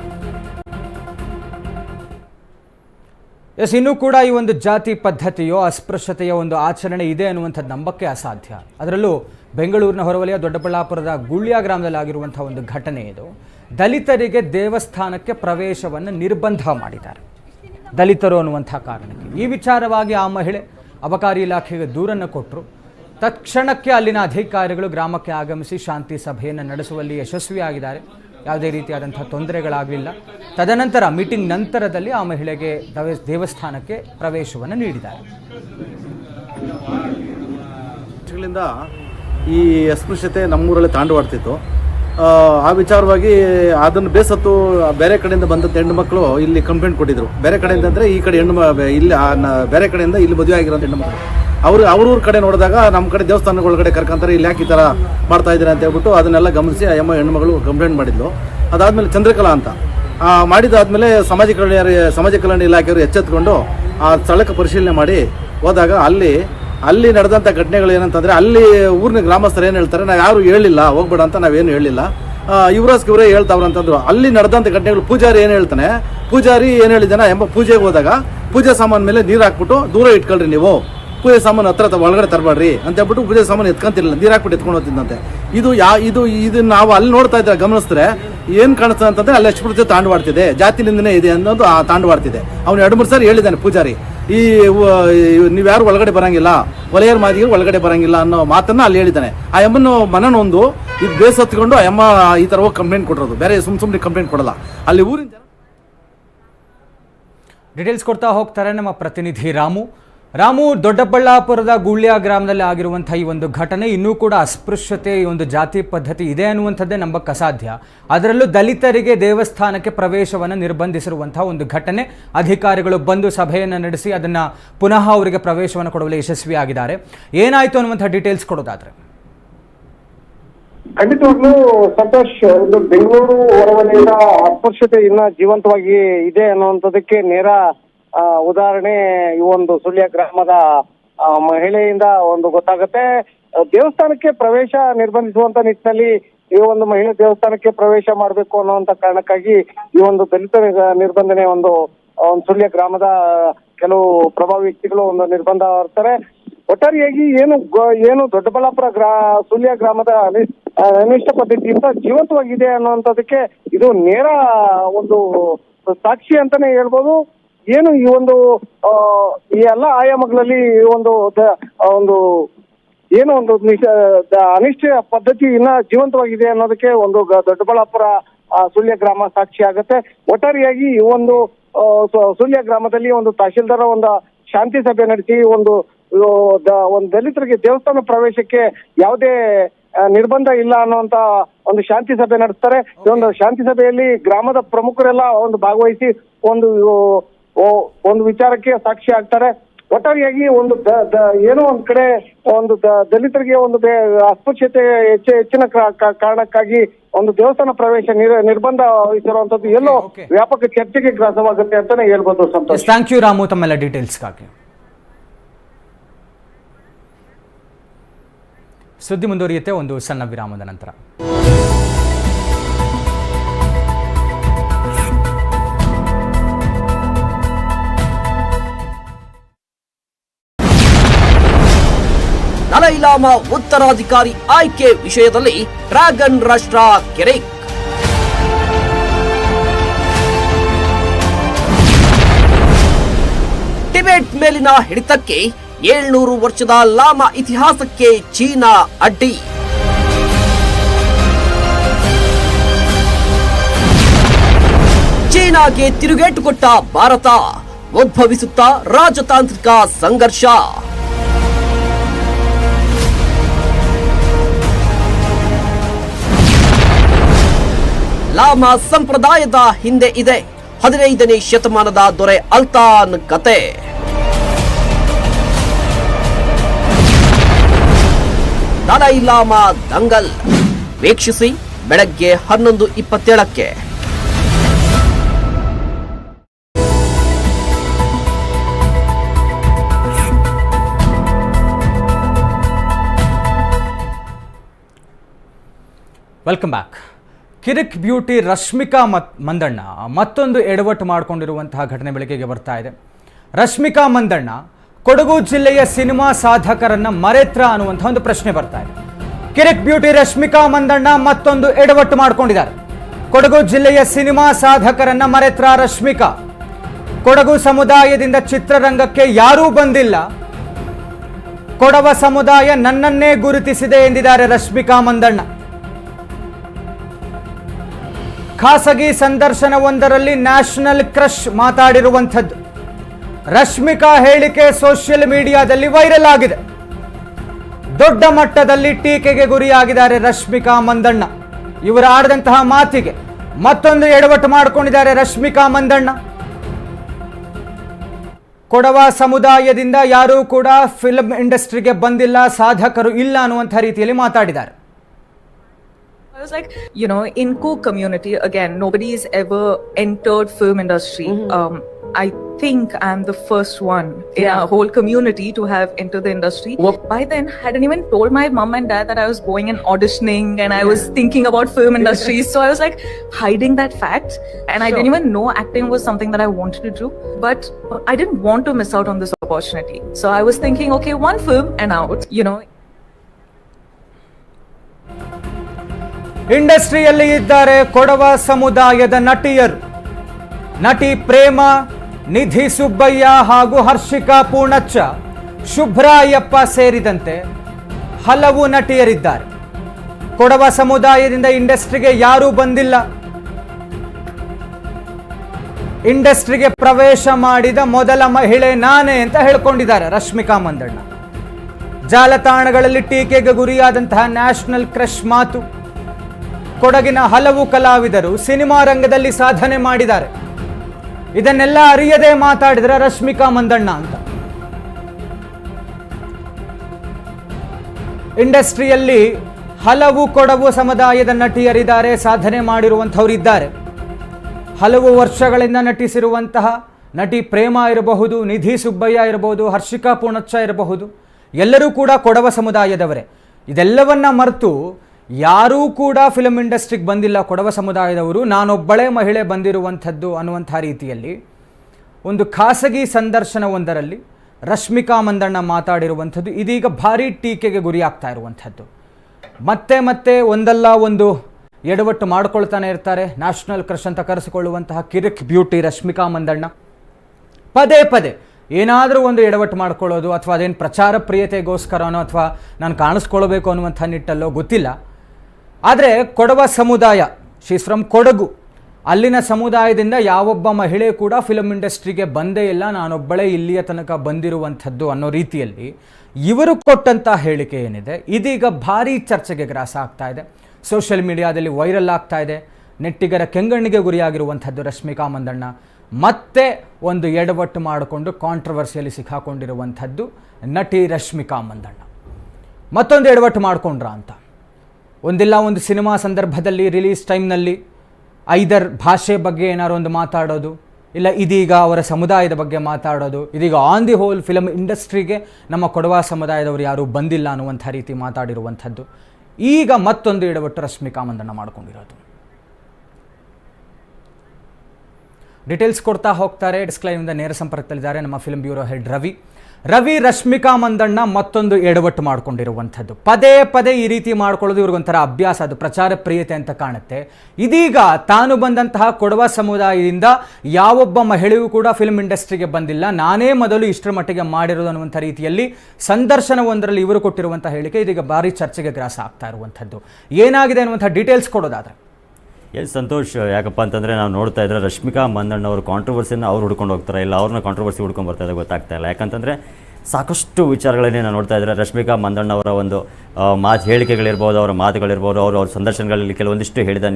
Speaker 1: ಎಸ್ ಇನ್ನೂ ಕೂಡ ಈ ಒಂದು ಜಾತಿ ಪದ್ಧತಿಯೋ ಅಸ್ಪೃಶ್ಯತೆಯ ಒಂದು ಆಚರಣೆ ಇದೆ ಅನ್ನುವಂಥದ್ದು ನಂಬಕ್ಕೆ ಅಸಾಧ್ಯ. ಅದರಲ್ಲೂ ಬೆಂಗಳೂರಿನ ಹೊರವಲಯ ದೊಡ್ಡಬಳ್ಳಾಪುರದ ಗುಳ್ಯ ಗ್ರಾಮದಲ್ಲಿ ಆಗಿರುವಂಥ ಒಂದು ಘಟನೆ ಇದು. ದಲಿತರಿಗೆ ದೇವಸ್ಥಾನಕ್ಕೆ ಪ್ರವೇಶವನ್ನು ನಿರ್ಬಂಧ ಮಾಡಿದ್ದಾರೆ. ದಲಿತರು ಅನ್ನುವಂಥ ಕಾರಣಕ್ಕೆ. ಈ ವಿಚಾರವಾಗಿ ಆ ಮಹಿಳೆ ಅಬಕಾರಿ ಇಲಾಖೆಗೆ ದೂರನ್ನು ಕೊಟ್ಟರು. ತಕ್ಷಣಕ್ಕೆ ಅಲ್ಲಿನ ಅಧಿಕಾರಿಗಳು ಗ್ರಾಮಕ್ಕೆ ಆಗಮಿಸಿ ಶಾಂತಿ ಸಭೆಯನ್ನು ನಡೆಸುವಲ್ಲಿ ಯಶಸ್ವಿಯಾಗಿದ್ದಾರೆ. ಯಾವುದೇ ರೀತಿಯಾದಂಥ ತೊಂದರೆಗಳಾಗಲಿಲ್ಲ. ತದನಂತರ ಮೀಟಿಂಗ್ ನಂತರದಲ್ಲಿ ಆ ಮಹಿಳೆಗೆ ದವೆ- ದೇವಸ್ಥಾನಕ್ಕೆ ಪ್ರವೇಶವನ್ನು ನೀಡಿದ್ದಾರೆ.
Speaker 6: ಈ ಅಸ್ಪೃಶ್ಯತೆ ನಮ್ಮೂರಲ್ಲಿ ತಾಂಡವಾಡ್ತಿತ್ತು. ಆ, ವಿಚಾರವಾಗಿ ಅದನ್ನು ಬೇಸತ್ತು ಬೇರೆ ಕಡೆಯಿಂದ ಬಂದಂಥ ಹೆಣ್ಣು ಮಕ್ಕಳು ಇಲ್ಲಿ ಕಂಪ್ಲೇಂಟ್ ಕೊಟ್ಟಿದ್ರು. ಬೇರೆ ಕಡೆಯಿಂದ ಅಂದರೆ ಈ ಕಡೆ ಹೆಣ್ಣು ಇಲ್ಲಿ ಬೇರೆ ಕಡೆಯಿಂದ ಇಲ್ಲಿ ಮದುವೆ ಆಗಿರೋಂಥ ಹೆಣ್ಣು ಮಕ್ಕಳು. ಅವರು ಅವ್ರವ್ರ ಕಡೆ ನೋಡಿದಾಗ ನಮ್ಮ ಕಡೆ ದೇವಸ್ಥಾನಗಳೊಳಗಡೆ ಕರ್ಕಂತಾರೆ ಇಲ್ಲಿ ಯಾಕೆ ಈ ಥರ ಮಾಡ್ತಾ ಇದ್ದಾರೆ ಅಂತ ಹೇಳ್ಬಿಟ್ಟು ಅದನ್ನೆಲ್ಲ ಗಮನಿಸಿ ಆ ಎಮ್ಮ ಹೆಣ್ಮಗಳು ಕಂಪ್ಲೇಂಟ್ ಮಾಡಿದ್ಲು. ಅದಾದ್ಮೇಲೆ ಚಂದ್ರಕಲಾ ಅಂತ. ಮಾಡಿದಾದ್ಮೇಲೆ ಸಮಾಜ ಕಲ್ಯಾಣ ಸಮಾಜ ಕಲ್ಯಾಣ ಇಲಾಖೆಯವರು ಎಚ್ಚೆತ್ಕೊಂಡು ಆ ಸ್ಥಳಕ್ಕೆ ಪರಿಶೀಲನೆ ಮಾಡಿ ಹೋದಾಗ ಅಲ್ಲಿ ಅಲ್ಲಿ ನಡೆದಂಥ ಘಟನೆಗಳು ಏನಂತಂದರೆ ಅಲ್ಲಿ ಊರಿನ ಗ್ರಾಮಸ್ಥರು ಏನು ಹೇಳ್ತಾರೆ, ನಾವು ಯಾರು ಹೇಳಿಲ್ಲ, ಹೋಗ್ಬೇಡ ಅಂತ ನಾವೇನು ಹೇಳಿಲ್ಲ. ಯುವರಾಜ್ ಇವರೇ ಹೇಳ್ತಾವ್ರು ಅಂತಂದ್ರು. ಅಲ್ಲಿ ನಡೆದಂಥ ಘಟನೆಗಳು ಪೂಜಾರಿ ಏನು ಹೇಳ್ತಾನೆ, ಪೂಜಾರಿ ಏನು ಹೇಳಿದ್ದಾನೆ ಎಂಬ ಪೂಜೆಗೆ ಹೋದಾಗ ಪೂಜೆ ಸಾಮಾನು ಮೇಲೆ ನೀರು ಹಾಕ್ಬಿಟ್ಟು ದೂರ ಇಟ್ಕೊಳ್ರಿ ನೀವು. ಪೂಜೆ ಸಾಮಾನು ಹತ್ರ ಒಳಗಡೆ ತರಬೇಡ್ರಿ ಅಂತ ಹೇಳ್ಬಿಟ್ಟು ಪೂಜೆ ಸಾಮಾನು ಎತ್ಕೊಂತಿರಲಿಲ್ಲ, ನೀರು ಹಾಕ್ಬಿಟ್ಟು ಎತ್ಕೊಂಡು ಹೋಗ್ತಿದ್ದಂತೆ ಇದು ಯಾ, ಇದು ಇದನ್ನು ನಾವು ಅಲ್ಲಿ ನೋಡ್ತಾ ಇದ್ರೆ ಗಮನಿಸಿದ್ರೆ ಏನ್ ಕಾಣಿಸ್ತದೆ ಅಂತಂದ್ರೆ ಅಲ್ಲಿ ಅಸ್ಪೃಶ್ಯತೆ ತಾಂಡವಾಡ್ತಿದೆ ಜಾತಿಲಿಂದನೇ ಇದೆ ಅನ್ನೋದು ಆ ತಾಂಡವಾಡ್ತಿದೆ. ಅವ್ನು ಎರಡು ಮೂರು ಸಾರಿ ಹೇಳಿದ್ದಾನೆ ಪೂಜಾರಿ, ಈ ನೀವ್ಯಾರು ಒಳಗಡೆ ಬರಂಗಿಲ್ಲ, ಒಲೆಯರ್ ಮಾದಿಗೆ ಒಳಗಡೆ ಬರಂಗಿಲ್ಲ ಅನ್ನೋ ಮಾತನ್ನ ಅಲ್ಲಿ ಹೇಳಿದ್ದಾನೆ. ಆ ಎಮ್ಮನ್ನು ಮನನೊಂದು ಇದು ಬೇಸತ್ಕೊಂಡು ಆ ಎಮ್ಮ ಈ ತರ ಹೋಗಿ ಕಂಪ್ಲೇಂಟ್ ಕೊಟ್ಟಿರೋದು. ಬೇರೆ ಸುಮ್ ಸುಮ್ಮನೆ ಕಂಪ್ಲೇಂಟ್ ಕೊಡಲ್ಲ. ಅಲ್ಲಿ ಊರಿನ
Speaker 1: ಡೀಟೇಲ್ಸ್ ಕೊಡ್ತಾ ಹೋಗ್ತಾರೆ ನಮ್ಮ ಪ್ರತಿನಿಧಿ ರಾಮು. ರಾಮು ದೊಡ್ಡಬಳ್ಳಾಪುರದ ಗುಳ್ಯ ಗ್ರಾಮದಲ್ಲಿ ಆಗಿರುವಂಥ ಈ ಒಂದು ಘಟನೆ ಇನ್ನೂ ಕೂಡ ಅಸ್ಪೃಶ್ಯತೆ ಈ ಒಂದು ಜಾತಿ ಪದ್ಧತಿ ಇದೆ ಅನ್ನುವಂಥದ್ದೇ ನಂಬಕ್ಕೆ ಅಸಾಧ್ಯ. ಅದರಲ್ಲೂ ದಲಿತರಿಗೆ ದೇವಸ್ಥಾನಕ್ಕೆ ಪ್ರವೇಶವನ್ನು ನಿರ್ಬಂಧಿಸಿರುವಂತಹ ಒಂದು ಘಟನೆ. ಅಧಿಕಾರಿಗಳು ಬಂದು ಸಭೆಯನ್ನು ನಡೆಸಿ ಅದನ್ನು ಪುನಃ ಅವರಿಗೆ ಪ್ರವೇಶವನ್ನು ಕೊಡುವಲ್ಲಿ ಯಶಸ್ವಿಯಾಗಿದ್ದಾರೆ. ಏನಾಯಿತು ಅನ್ನುವಂಥ ಡೀಟೇಲ್ಸ್ ಕೊಡೋದಾದ್ರೆ?
Speaker 7: ಖಂಡಿತವಾಗ್ಲೂ ಸಂತೋಷ್ ಒಂದು ಬೆಂಗಳೂರು ಹೊರವಲಯದ ಅಸ್ಪೃಶ್ಯತೆ ಇನ್ನ ಜೀವಂತವಾಗಿ ಇದೆ ಅನ್ನುವಂಥದ್ದಕ್ಕೆ ನೇರ ಉದಾಹರಣೆ, ಈ ಒಂದು ಸುಳ್ಯ ಗ್ರಾಮದ ಮಹಿಳೆಯಿಂದ ಒಂದು ಗೊತ್ತಾಗುತ್ತೆ. ದೇವಸ್ಥಾನಕ್ಕೆ ಪ್ರವೇಶ ನಿರ್ಬಂಧಿಸುವಂತ ನಿಟ್ಟಿನಲ್ಲಿ ಈ ಒಂದು ಮಹಿಳೆ ದೇವಸ್ಥಾನಕ್ಕೆ ಪ್ರವೇಶ ಮಾಡಬೇಕು ಅನ್ನುವಂತ ಕಾರಣಕ್ಕಾಗಿ ಈ ಒಂದು ದಲಿತ ನಿರ್ಬಂಧನೆ ಒಂದು ಸುಳ್ಯ ಗ್ರಾಮದ ಕೆಲವು ಪ್ರಭಾವಿ ವ್ಯಕ್ತಿಗಳು ಒಂದು ನಿರ್ಬಂಧ ಹೊರ್ತಾರೆ ಒಟ್ಟಾರೆಯಾಗಿ ಏನು ಏನು ದೊಡ್ಡಬಳ್ಳಾಪುರ ಗ್ರಾ, ಸುಳ್ಯ ಗ್ರಾಮದ ಅನಿ- ಅನಿಷ್ಟ ಪದ್ಧತಿಯಿಂದ ಜೀವಂತವಾಗಿದೆ ಅನ್ನುವಂಥದ್ದಕ್ಕೆ ಇದು ನೇರ ಒಂದು ಸಾಕ್ಷಿ ಅಂತಾನೆ ಹೇಳ್ಬೋದು. ಏನು ಈ ಒಂದು ಈ ಎಲ್ಲ ಆಯಾಮಗಳಲ್ಲಿ ಒಂದು ಒಂದು ಏನು ಒಂದು ಅನಿಷ್ಠ ಪದ್ಧತಿ ಇನ್ನ ಜೀವಂತವಾಗಿದೆ ಅನ್ನೋದಕ್ಕೆ ಒಂದು ದೊಡ್ಡಬಳ್ಳಾಪುರ ಸುಳ್ಯ ಗ್ರಾಮ ಸಾಕ್ಷಿ ಆಗುತ್ತೆ. ಒಟ್ಟಾರೆಯಾಗಿ ಈ ಒಂದು ಸುಳ್ಯ ಗ್ರಾಮದಲ್ಲಿ ಒಂದು ತಹಶೀಲ್ದಾರ, ಒಂದು ಶಾಂತಿ ಸಭೆ ನಡೆಸಿ, ಒಂದು ಒಂದು ದಲಿತರಿಗೆ ದೇವಸ್ಥಾನ ಪ್ರವೇಶಕ್ಕೆ ಯಾವುದೇ ನಿರ್ಬಂಧ ಇಲ್ಲ ಅನ್ನುವಂತ ಒಂದು ಶಾಂತಿ ಸಭೆ ನಡೆಸ್ತಾರೆ. ಈ ಒಂದು ಶಾಂತಿ ಸಭೆಯಲ್ಲಿ ಗ್ರಾಮದ ಪ್ರಮುಖರೆಲ್ಲ ಒಂದು ಭಾಗವಹಿಸಿ ಒಂದು ಒಂದು ವಿಚಾರಕ್ಕೆ ಸಾಕ್ಷಿ ಆಗ್ತಾರೆ. ಒಟ್ಟಾರೆಯಾಗಿ ಒಂದು ಏನೋ ಒಂದ್ ಕಡೆ ಒಂದು ದಲಿತರಿಗೆ ಒಂದು ಅಸ್ಪೃಶ್ಯತೆ ಹೆಚ್ಚು ಹೆಚ್ಚಿನ ಕಾರಣಕ್ಕಾಗಿ ಒಂದು ದೇವಸ್ಥಾನ ಪ್ರವೇಶ ನಿರ್- ನಿರ್ಬಂಧ ವಹಿಸಿರುವಂತದ್ದು ಎಲ್ಲೋ ವ್ಯಾಪಕ ಚರ್ಚೆಗೆ ಗ್ರಾಸವಾಗುತ್ತೆ ಅಂತಾನೆ ಹೇಳ್ಬೋದು ಸಂತೋಷ್.
Speaker 1: ಥ್ಯಾಂಕ್ ಯು ರಾಮು ತಮ್ಮೆಲ್ಲ ಡೀಟೇಲ್ಸ್ಗಾಗಿ ಸುದ್ದಿ ಮುಂದುವರಿಯುತ್ತೆ ಒಂದು ಸಣ್ಣ ವಿರಾಮದ ನಂತರ.
Speaker 8: ಲಾಮಾ ಉತ್ತರಾಧಿಕಾರಿ ಆಯ್ಕೆ ವಿಷಯದಲ್ಲಿ ಡ್ರಾಗನ್ ರಾಷ್ಟ್ರ ಕೆರೆಕ್ ಟಿಬೆಟ್ ಮೇಲಿನ ಹಿಡಿತಕ್ಕೆ ಏಳ್ನೂರು ವರ್ಷದ ಲಾಮಾ ಇತಿಹಾಸಕ್ಕೆ ಚೀನಾ ಅಡ್ಡಿ. ಚೀನಾಗೆ ತಿರುಗೇಟು ಕೊಟ್ಟ ಭಾರತ, ಉದ್ಭವಿಸುತ್ತಾ ರಾಜತಾಂತ್ರಿಕ ಸಂಘರ್ಷ. ಲಾಮಾ ಸಂಪ್ರದಾಯದ ಹಿಂದೆ ಇದೆ ಹದಿನೈದನೇ ಶತಮಾನದ ದೊರೆ ಅಲ್ತಾನ್ ಕತೆ. ದಲೈ ಲಾಮಾ ದಂಗಲ್. ವೀಕ್ಷಿಸಿ ಬೆಳಗ್ಗೆ ಹನ್ನೊಂದು ಇಪ್ಪತ್ತೇಳಕ್ಕೆ.
Speaker 1: ವೆಲ್ಕಮ್ ಬ್ಯಾಕ್ ಕಿರಿಕ್ ಬ್ಯೂಟಿ ರಶ್ಮಿಕಾ ಮತ್ ಮಂದಣ್ಣ ಮತ್ತೊಂದು ಎಡವಟ್ಟು ಮಾಡಿಕೊಂಡಿರುವಂತಹ ಘಟನೆ ಬೆಳಕಿಗೆ ಬರ್ತಾ ಇದೆ. ರಶ್ಮಿಕಾ ಮಂದಣ್ಣ ಕೊಡಗು ಜಿಲ್ಲೆಯ ಸಿನಿಮಾ ಸಾಧಕರನ್ನ ಮರೆತ್ರ ಅನ್ನುವಂತಹ ಒಂದು ಪ್ರಶ್ನೆ ಬರ್ತಾ ಇದೆ. ಕಿರಿಕ್ ಬ್ಯೂಟಿ ರಶ್ಮಿಕಾ ಮಂದಣ್ಣ ಮತ್ತೊಂದು ಎಡವಟ್ಟು ಮಾಡ್ಕೊಂಡಿದ್ದಾರೆ. ಕೊಡಗು ಜಿಲ್ಲೆಯ ಸಿನಿಮಾ ಸಾಧಕರನ್ನ ಮರೆತ್ರ ರಶ್ಮಿಕಾ. ಕೊಡಗು ಸಮುದಾಯದಿಂದ ಚಿತ್ರರಂಗಕ್ಕೆ ಯಾರೂ ಬಂದಿಲ್ಲ. ಕೊಡವ ಸಮುದಾಯ ನನ್ನನ್ನೇ ಗುರುತಿಸಿದೆ ಎಂದಿದ್ದಾರೆ ರಶ್ಮಿಕಾ ಮಂದಣ್ಣ. ಖಾಸಗಿ ಸಂದರ್ಶನವೊಂದರಲ್ಲಿ ನ್ಯಾಷನಲ್ ಕ್ರಶ್ ಮಾತಾಡಿರುವಂಥದ್ದು. ರಶ್ಮಿಕಾ ಹೇಳಿಕೆ ಸೋಷಿಯಲ್ ಮೀಡಿಯಾದಲ್ಲಿ ವೈರಲ್ ಆಗಿದೆ. ದೊಡ್ಡ ಮಟ್ಟದಲ್ಲಿ ಟೀಕೆಗೆ ಗುರಿಯಾಗಿದ್ದಾರೆ ರಶ್ಮಿಕಾ ಮಂದಣ್ಣ. ಇವರು ಆಡಿದಂತಹ ಮಾತಿಗೆ ಮತ್ತೊಂದು ಎಡವಟ್ಟು ಮಾಡಿಕೊಂಡಿದ್ದಾರೆ ರಶ್ಮಿಕಾ ಮಂದಣ್ಣ. ಕೊಡವ ಸಮುದಾಯದಿಂದ ಯಾರೂ ಕೂಡ ಫಿಲ್ಮ್ ಇಂಡಸ್ಟ್ರಿಗೆ ಬಂದಿಲ್ಲ, ಸಾಧಕರು ಇಲ್ಲ ಅನ್ನುವಂಥ ರೀತಿಯಲ್ಲಿ ಮಾತಾಡಿದ್ದಾರೆ.
Speaker 9: Was like, you know, in Cook community, again, nobody's ever entered film industry. Um, I think I'm the first one in
Speaker 8: Yeah.
Speaker 9: our whole community to have entered the industry.
Speaker 8: Whoop.
Speaker 9: By then, I hadn't even told my mom and dad that I was going and auditioning and I was thinking about film [laughs] industry. so I was like hiding that fact, and I didn't even know acting was something that I wanted to do. But uh, I didn't want to miss out on this opportunity. So I was thinking, okay, one film and out. You know,
Speaker 1: ಇಂಡಸ್ಟ್ರಿಯಲ್ಲಿ ಇದ್ದಾರೆ ಕೊಡವ ಸಮುದಾಯದ ನಟಿಯರು. ನಟಿ ಪ್ರೇಮ, ನಿಧಿ ಸುಬ್ಬಯ್ಯ ಹಾಗೂ ಹರ್ಷಿಕಾ ಪೂರ್ಣಚ್ಚ, ಶುಭ್ರಾಯಪ್ಪ ಸೇರಿದಂತೆ ಹಲವು ನಟಿಯರಿದ್ದಾರೆ. ಕೊಡವ ಸಮುದಾಯದಿಂದ ಇಂಡಸ್ಟ್ರಿಗೆ ಯಾರೂ ಬಂದಿಲ್ಲ. ಇಂಡಸ್ಟ್ರಿಗೆ ಪ್ರವೇಶ ಮಾಡಿದ ಮೊದಲ ಮಹಿಳೆ ನಾನೇ ಅಂತ ಹೇಳ್ಕೊಂಡಿದ್ದಾರೆ ರಶ್ಮಿಕಾ ಮಂದಣ್ಣ. ಜಾಲತಾಣಗಳಲ್ಲಿ ಟೀಕೆಗೆ ಗುರಿಯಾದಂತಹ ನ್ಯಾಷನಲ್ ಕ್ರಶ್ ಮಾತು. ಕೊಡಗಿನ ಹಲವು ಕಲಾವಿದರು ಸಿನಿಮಾ ರಂಗದಲ್ಲಿ ಸಾಧನೆ ಮಾಡಿದ್ದಾರೆ. ಇದನ್ನೆಲ್ಲ ಅರಿಯದೇ ಮಾತಾಡಿದ್ರೆ ರಶ್ಮಿಕಾ ಮಂದಣ್ಣ ಅಂತ. ಇಂಡಸ್ಟ್ರಿಯಲ್ಲಿ ಹಲವು ಕೊಡವು ಸಮುದಾಯದ ನಟಿಯರಿದ್ದಾರೆ, ಸಾಧನೆ ಮಾಡಿರುವಂಥವರಿದ್ದಾರೆ ಹಲವು ವರ್ಷಗಳಿಂದ ನಟಿಸಿರುವಂತಹ ನಟಿ ಪ್ರೇಮ ಇರಬಹುದು, ನಿಧಿ ಸುಬ್ಬಯ್ಯ ಇರಬಹುದು, ಹರ್ಷಿಕಾ ಪೂಣಚ್ಚ ಇರಬಹುದು, ಎಲ್ಲರೂ ಕೂಡ ಕೊಡವ ಸಮುದಾಯದವರೇ. ಇದೆಲ್ಲವನ್ನ ಮರೆತು ಯಾರೂ ಕೂಡ ಫಿಲಮ್ ಇಂಡಸ್ಟ್ರಿಗೆ ಬಂದಿಲ್ಲ, ಕೊಡವ ಸಮುದಾಯದವರು. ನಾನೊಬ್ಬಳೇ ಮಹಿಳೆ ಬಂದಿರುವಂಥದ್ದು ಅನ್ನುವಂಥ ರೀತಿಯಲ್ಲಿ ಒಂದು ಖಾಸಗಿ ಸಂದರ್ಶನವೊಂದರಲ್ಲಿ ರಶ್ಮಿಕಾ ಮಂದಣ್ಣ ಮಾತಾಡಿರುವಂಥದ್ದು. ಇದೀಗ ಭಾರಿ ಟೀಕೆಗೆ ಗುರಿಯಾಗ್ತಾ ಇರುವಂಥದ್ದು. ಮತ್ತೆ ಮತ್ತೆ ಒಂದಲ್ಲ ಒಂದು ಎಡವಟ್ಟು ಮಾಡ್ಕೊಳ್ತಾನೆ ಇರ್ತಾರೆ. ನ್ಯಾಷನಲ್ ಕ್ರಶ್ ಅಂತ ಕರೆಸಿಕೊಳ್ಳುವಂತಹ ಕಿರಿಕ್ ಬ್ಯೂಟಿ ರಶ್ಮಿಕಾ ಮಂದಣ್ಣ. ಪದೇ ಪದೇ ಏನಾದರೂ ಒಂದು ಎಡವಟ್ಟು ಮಾಡ್ಕೊಳ್ಳೋದು ಅಥವಾ ಅದೇನು ಪ್ರಚಾರ ಪ್ರಿಯತೆಗೋಸ್ಕರನೋ ಅಥವಾ ನಾನು ಕಾಣಿಸ್ಕೊಳ್ಬೇಕು ಅನ್ನುವಂಥ ನಿಟ್ಟಲ್ಲೋ ಗೊತ್ತಿಲ್ಲ. ಆದರೆ ಕೊಡವ ಸಮುದಾಯ ಶೀಸ್ ಫ್ರಮ್ ಕೊಡಗು. ಅಲ್ಲಿನ ಸಮುದಾಯದಿಂದ ಯಾವೊಬ್ಬ ಮಹಿಳೆ ಕೂಡ ಫಿಲಮ್ ಇಂಡಸ್ಟ್ರಿಗೆ ಬಂದೇ ಇಲ್ಲ, ನಾನೊಬ್ಬಳೇ ಇಲ್ಲಿಯ ತನಕ ಬಂದಿರುವಂಥದ್ದು ಅನ್ನೋ ರೀತಿಯಲ್ಲಿ ಇವರು ಕೊಟ್ಟಂಥ ಹೇಳಿಕೆ ಏನಿದೆ, ಇದೀಗ ಭಾರಿ ಚರ್ಚೆಗೆ ಗ್ರಾಸ ಆಗ್ತಾ ಇದೆ. ಸೋಷಿಯಲ್ ಮೀಡಿಯಾದಲ್ಲಿ ವೈರಲ್ ಆಗ್ತಾ ಇದೆ. ನೆಟ್ಟಿಗರ ಕೆಂಗಣ್ಣಿಗೆ ಗುರಿಯಾಗಿರುವಂಥದ್ದು ರಶ್ಮಿಕಾ ಮಂದಣ್ಣ. ಮತ್ತೆ ಒಂದು ಎಡವಟ್ಟು ಮಾಡಿಕೊಂಡು ಕಾಂಟ್ರವರ್ಸಿಯಲ್ಲಿ ಸಿಕ್ಕಾಕೊಂಡಿರುವಂಥದ್ದು ನಟಿ ರಶ್ಮಿಕಾ ಮಂದಣ್ಣ. ಮತ್ತೊಂದು ಎಡವಟ್ಟು ಮಾಡಿಕೊಂಡ್ರ ಅಂತ. ಒಂದಿಲ್ಲ ಒಂದು ಸಿನಿಮಾ ಸಂದರ್ಭದಲ್ಲಿ ರಿಲೀಸ್ ಟೈಮ್ನಲ್ಲಿ ಐದರ್ ಭಾಷೆ ಬಗ್ಗೆ ಏನಾದ್ರು ಒಂದು ಮಾತಾಡೋದು, ಇಲ್ಲ ಇದೀಗ ಅವರ ಸಮುದಾಯದ ಬಗ್ಗೆ ಮಾತಾಡೋದು, ಇದೀಗ ಆನ್ ದಿ ಹೋಲ್ ಫಿಲಮ್ ಇಂಡಸ್ಟ್ರಿಗೆ ನಮ್ಮ ಕೊಡವ ಸಮುದಾಯದವರು ಯಾರೂ ಬಂದಿಲ್ಲ ಅನ್ನುವಂಥ ರೀತಿ ಮಾತಾಡಿರುವಂಥದ್ದು. ಈಗ ಮತ್ತೊಂದು ಎಡವಟ್ಟು ರಶ್ಮಿಕಾ ಮಂದಣ್ಣ ಮಾಡ್ಕೊಂಡಿರೋದು. ಡೀಟೇಲ್ಸ್ ಕೊಡ್ತಾ ಹೋಗ್ತಾರೆ ಡಿಸ್ಕ್ಲೈನಿಂದ ನೇರ ಸಂಪರ್ಕದಲ್ಲಿದ್ದಾರೆ ನಮ್ಮ film bureau head Ravi. Ravi Rashmika Mandanna ಮತ್ತೊಂದು ಎಡವಟ್ಟು ಮಾಡ್ಕೊಂಡಿರುವಂಥದ್ದು. ಪದೇ ಪದೇ ಈ ರೀತಿ ಮಾಡ್ಕೊಳ್ಳೋದು ಇವ್ರಿಗೊಂಥರ ಅಭ್ಯಾಸ, ಅದು ಪ್ರಚಾರ ಪ್ರಿಯತೆ ಅಂತ ಕಾಣುತ್ತೆ. ಇದೀಗ ತಾನು ಬಂದಂತಹ ಕೊಡವ ಸಮುದಾಯದಿಂದ ಯಾವೊಬ್ಬ ಮಹಿಳೆಯೂ ಕೂಡ ಫಿಲ್ಮ್ ಇಂಡಸ್ಟ್ರಿಗೆ ಬಂದಿಲ್ಲ. ನಾನೇ ಮೊದಲು ಇಷ್ಟರ ಮಟ್ಟಿಗೆ ಮಾಡಿರೋದು ಅನ್ನುವಂಥ ರೀತಿಯಲ್ಲಿ ಸಂದರ್ಶನವೊಂದರಲ್ಲಿ ಇವರು ಕೊಟ್ಟಿರುವಂಥ ಹೇಳಿಕೆ ಇದೀಗ ಭಾರಿ ಚರ್ಚೆಗೆ ಗ್ರಾಸ ಆಗ್ತಾ ಇರುವಂಥದ್ದು. ಏನಾಗಿದೆ ಅನ್ನುವಂಥ ಡೀಟೇಲ್ಸ್ ಕೊಡೋದಾದ್ರೆ
Speaker 10: ಎಸ್ ಸಂತೋಷ್, ಯಾಕಪ್ಪ ಅಂತಂದರೆ ನಾವು ನೋಡ್ತಾ ಇದ್ದರೆ ರಶ್ಮಿಕಾ ಮಂದಣ್ಣ ಅವರು ಕಾಂಟ್ರವರ್ಸಿನ ಅವ್ರು ಹುಡ್ಕೊಂಡು ಹೋಗ್ತಾರೆ. ಇಲ್ಲ, ಅವ್ರನ್ನ ಕಾಂಟ್ರವರ್ಸಿ ಹುಡ್ಕೊಂಡು ಬರ್ತಾ ಇದೆ ಗೊತ್ತಾಗ್ತಾ ಇಲ್ಲ. ಯಾಕಂತಂದರೆ ಸಾಕಷ್ಟು ವಿಚಾರಗಳನ್ನೇ ನಾನು ನೋಡ್ತಾ ಇದ್ದಾರೆ. ರಶ್ಮಿಕಾ ಮಂದಣ್ಣವರ ಒಂದು ಮಾತು ಹೇಳಿಕೆಗಳಿರ್ಬೋದು, ಅವರ ಮಾತುಗಳಿರ್ಬೋದು, ಅವರು ಅವ್ರ ಸಂದರ್ಶನಗಳಲ್ಲಿ ಕೆಲವೊಂದಿಷ್ಟು ಹೇಳಿದ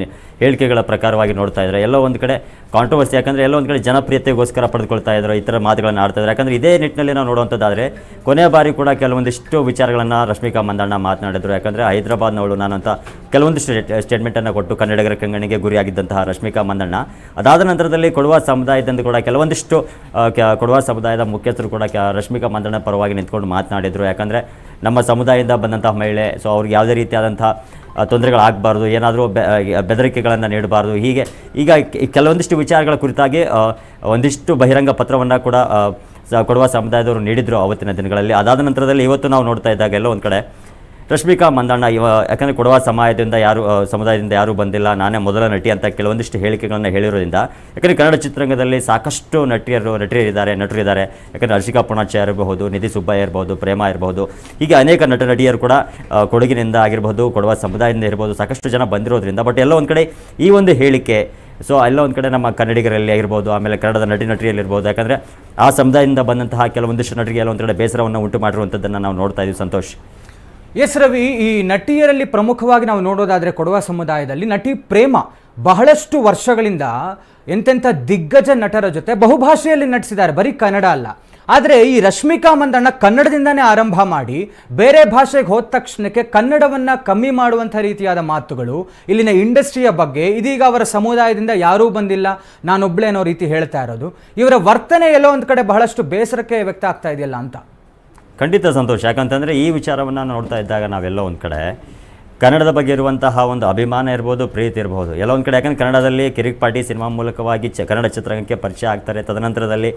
Speaker 10: ಹೇಳಿಕೆಗಳ ಪ್ರಕಾರವಾಗಿ ನೋಡ್ತಾ ಇದ್ದಾರೆ. ಎಲ್ಲೋ ಒಂದು ಕಡೆ ಕಾಂಟ್ರವರ್ಸಿ ಯಾಕಂದರೆ ಎಲ್ಲೋ ಒಂದು ಕಡೆ ಜನಪ್ರಿಯತೆಗೋಸ್ಕರ ಪಡೆದುಕೊಳ್ತಾ ಇದ್ದಾರೆ ಈ ಥರ ಮಾತುಗಳನ್ನು ಆಡ್ತಾ ಇದ್ದಾರೆ. ಯಾಕಂದರೆ ಇದೇ ನಿಟ್ಟಿನಲ್ಲಿ ನಾವು ನೋಡುವಂಥದ್ದಾದರೆ ಕೊನೆಯ ಬಾರಿ ಕೂಡ ಕೆಲವೊಂದಿಷ್ಟು ವಿಚಾರಗಳನ್ನು ರಶ್ಮಿಕಾ ಮಂದಣ್ಣ ಮಾತನಾಡಿದರು. ಯಾಕಂದರೆ ಹೈದರಾಬಾದ್ನವಳು ನಾನು ಅಂತ ಕೆಲವೊಂದಿಷ್ಟು ಸ್ಟೇಟ್ಮೆಂಟನ್ನು ಕೊಟ್ಟು ಕನ್ನಡಿಗರ ಕಂಗಣಿಗೆ ಗುರಿಯಾಗಿದ್ದಂತಹ ರಶ್ಮಿಕಾ ಮಂದಣ್ಣ. ಅದಾದ ನಂತರದಲ್ಲಿ ಕೊಡುವ ಸಮುದಾಯದಿಂದ ಕೂಡ ಕೆಲವೊಂದಿಷ್ಟು ಕೊಡುವ ಸಮುದಾಯದ ಮುಖ್ಯಸ್ಥರು ಕೂಡ ರಶ್ಮಿಕಾ ಮಂದಣ್ಣ ಪರವಾಗಿ ನಿಂತ್ಕೊಂಡು ಮಾತನಾಡಿದರು. ಯಾಕಂದರೆ ನಮ್ಮ ಸಮುದಾಯದಿಂದ ಬಂದಂತಹ ಮಹಿಳೆ ಸೊ ಅವ್ರಿಗೆ ಯಾವುದೇ ರೀತಿಯಾದಂಥ ತೊಂದರೆಗಳಾಗಬಾರ್ದು, ಏನಾದರೂ ಬೆದರಿಕೆಗಳನ್ನು ನೀಡಬಾರ್ದು. ಹೀಗೆ, ಈಗ ಕೆಲವೊಂದಿಷ್ಟು ವಿಚಾರಗಳ ಕುರಿತಾಗಿ ಒಂದಿಷ್ಟು ಬಹಿರಂಗ ಪತ್ರವನ್ನು ಕೂಡ ಕೊಡುವ ಸಮುದಾಯದವರು ನೀಡಿದರು ಅವತ್ತಿನ ದಿನಗಳಲ್ಲಿ. ಅದಾದ ನಂತರದಲ್ಲಿ ಇವತ್ತು ನಾವು ನೋಡ್ತಾ ಇದ್ದಾಗ ಎಲ್ಲೋ ಒಂದು ಕಡೆ ರಶ್ಮಿಕಾ ಮಂದಣ್ಣ, ಇವ ಯಾಕಂದರೆ ಕೊಡವ ಸಮಾಜದಿಂದ ಯಾರು ಸಮುದಾಯದಿಂದ ಯಾರೂ ಬಂದಿಲ್ಲ. ನಾನೇ ಮೊದಲ ನಟಿ ಅಂತ ಕೆಲವೊಂದಿಷ್ಟು ಹೇಳಿಕೆಗಳನ್ನು ಹೇಳಿರೋದ್ರಿಂದ. ಯಾಕಂದರೆ ಕನ್ನಡ ಚಿತ್ರರಂಗದಲ್ಲಿ ಸಾಕಷ್ಟು ನಟಿಯರು, ನಟಿಯರಿದ್ದಾರೆ, ನಟರಿದ್ದಾರೆ. ಯಾಕಂದರೆ ಹರ್ಷಿಕಾ ಪುಣಾಚಾರ್ಯ ಇರಬಹುದು, ನಿಧಿ ಸುಬ್ಬಯ್ಯ ಇರಬಹುದು, ಪ್ರೇಮ ಇರಬಹುದು. ಹೀಗೆ ಅನೇಕ ನಟ ನಟಿಯರು ಕೂಡ ಕೊಡಗಿನಿಂದ ಆಗಿರಬಹುದು, ಕೊಡವ ಸಮುದಾಯದಿಂದ ಇರ್ಬೋದು ಸಾಕಷ್ಟು ಜನ ಬಂದಿರೋದ್ರಿಂದ. ಬಟ್ ಎಲ್ಲ ಒಂದು ಕಡೆ ಈ ಒಂದು ಹೇಳಿಕೆ ಸೊ ಎಲ್ಲ ಒಂದು ಕಡೆ ನಮ್ಮ ಕನ್ನಡಿಗರಲ್ಲಿ ಆಗಿರ್ಬೋದು, ಆಮೇಲೆ ಕನ್ನಡದ ನಟಿ ನಟಿಯಲ್ಲಿರ್ಬೋದು ಯಾಕಂದರೆ ಆ ಸಮುದಾಯದಿಂದ ಬಂದಂತಹ ಕೆಲವೊಂದಿಷ್ಟು ನಟರಿಗೆ ಎಲ್ಲ ಒಂದು ಕಡೆ ಬೇಸರವನ್ನು ಉಂಟು ಮಾಡಿರುವಂಥದ್ದನ್ನು ನಾವು ನೋಡ್ತಾ ಇದ್ದೀವಿ ಸಂತೋಷ್.
Speaker 1: ಎಸ್ ರವಿ, ಈ ನಟಿಯರಲ್ಲಿ ಪ್ರಮುಖವಾಗಿ ನಾವು ನೋಡೋದಾದರೆ ಕೊಡುವ ಸಮುದಾಯದಲ್ಲಿ ನಟಿ ಪ್ರೇಮ ಬಹಳಷ್ಟು ವರ್ಷಗಳಿಂದ ಎಂತೆಂಥ ದಿಗ್ಗಜ ನಟರ ಜೊತೆ ಬಹುಭಾಷೆಯಲ್ಲಿ ನಟಿಸಿದ್ದಾರೆ, ಬರೀ ಕನ್ನಡ ಅಲ್ಲ. ಆದರೆ ಈ ರಶ್ಮಿಕಾ ಮಂದಣ್ಣ ಕನ್ನಡದಿಂದನೇ ಆರಂಭ ಮಾಡಿ ಬೇರೆ ಭಾಷೆಗೆ ಹೋದ ತಕ್ಷಣಕ್ಕೆ ಕನ್ನಡವನ್ನು ಕಮ್ಮಿ ಮಾಡುವಂಥ ರೀತಿಯಾದ ಮಾತುಗಳು ಇಲ್ಲಿನ ಇಂಡಸ್ಟ್ರಿಯ ಬಗ್ಗೆ. ಇದೀಗ ಅವರ ಸಮುದಾಯದಿಂದ ಯಾರೂ ಬಂದಿಲ್ಲ ನಾನೊಬ್ಬಳೇ ಅನ್ನೋ ರೀತಿ ಹೇಳ್ತಾ ಇರೋದು. ಇವರ ವರ್ತನೆ ಎಲ್ಲೋ ಒಂದು ಕಡೆ ಬಹಳಷ್ಟು ಬೇಸರಕ್ಕೆ ವ್ಯಕ್ತ ಆಗ್ತಾ ಇದೆಯಲ್ಲ ಅಂತ.
Speaker 10: ಖಂಡಿತ ಸಂತೋಷ. ಯಾಕಂತಂದರೆ ಈ ವಿಚಾರವನ್ನು ನೋಡ್ತಾ ಇದ್ದಾಗ ನಾವೆಲ್ಲ ಒಂದು ಕಡೆ ಕನ್ನಡದ ಬಗ್ಗೆ ಇರುವಂತಹ ಒಂದು ಅಭಿಮಾನ ಇರ್ಬೋದು, ಪ್ರೀತಿ ಇರ್ಬೋದು. ಎಲ್ಲ ಒಂದು ಕಡೆ ಯಾಕಂದ್ರೆ ಕನ್ನಡದಲ್ಲಿ ಕಿರಿಕ್ ಪಾಟಿ ಸಿನಿಮಾ ಮೂಲಕವಾಗಿ ಚ, ಕನ್ನಡ ಚಿತ್ರರಂಗಕ್ಕೆ ಪರಿಚಯ ಆಗ್ತಾರೆ. ತದನಂತರದಲ್ಲಿ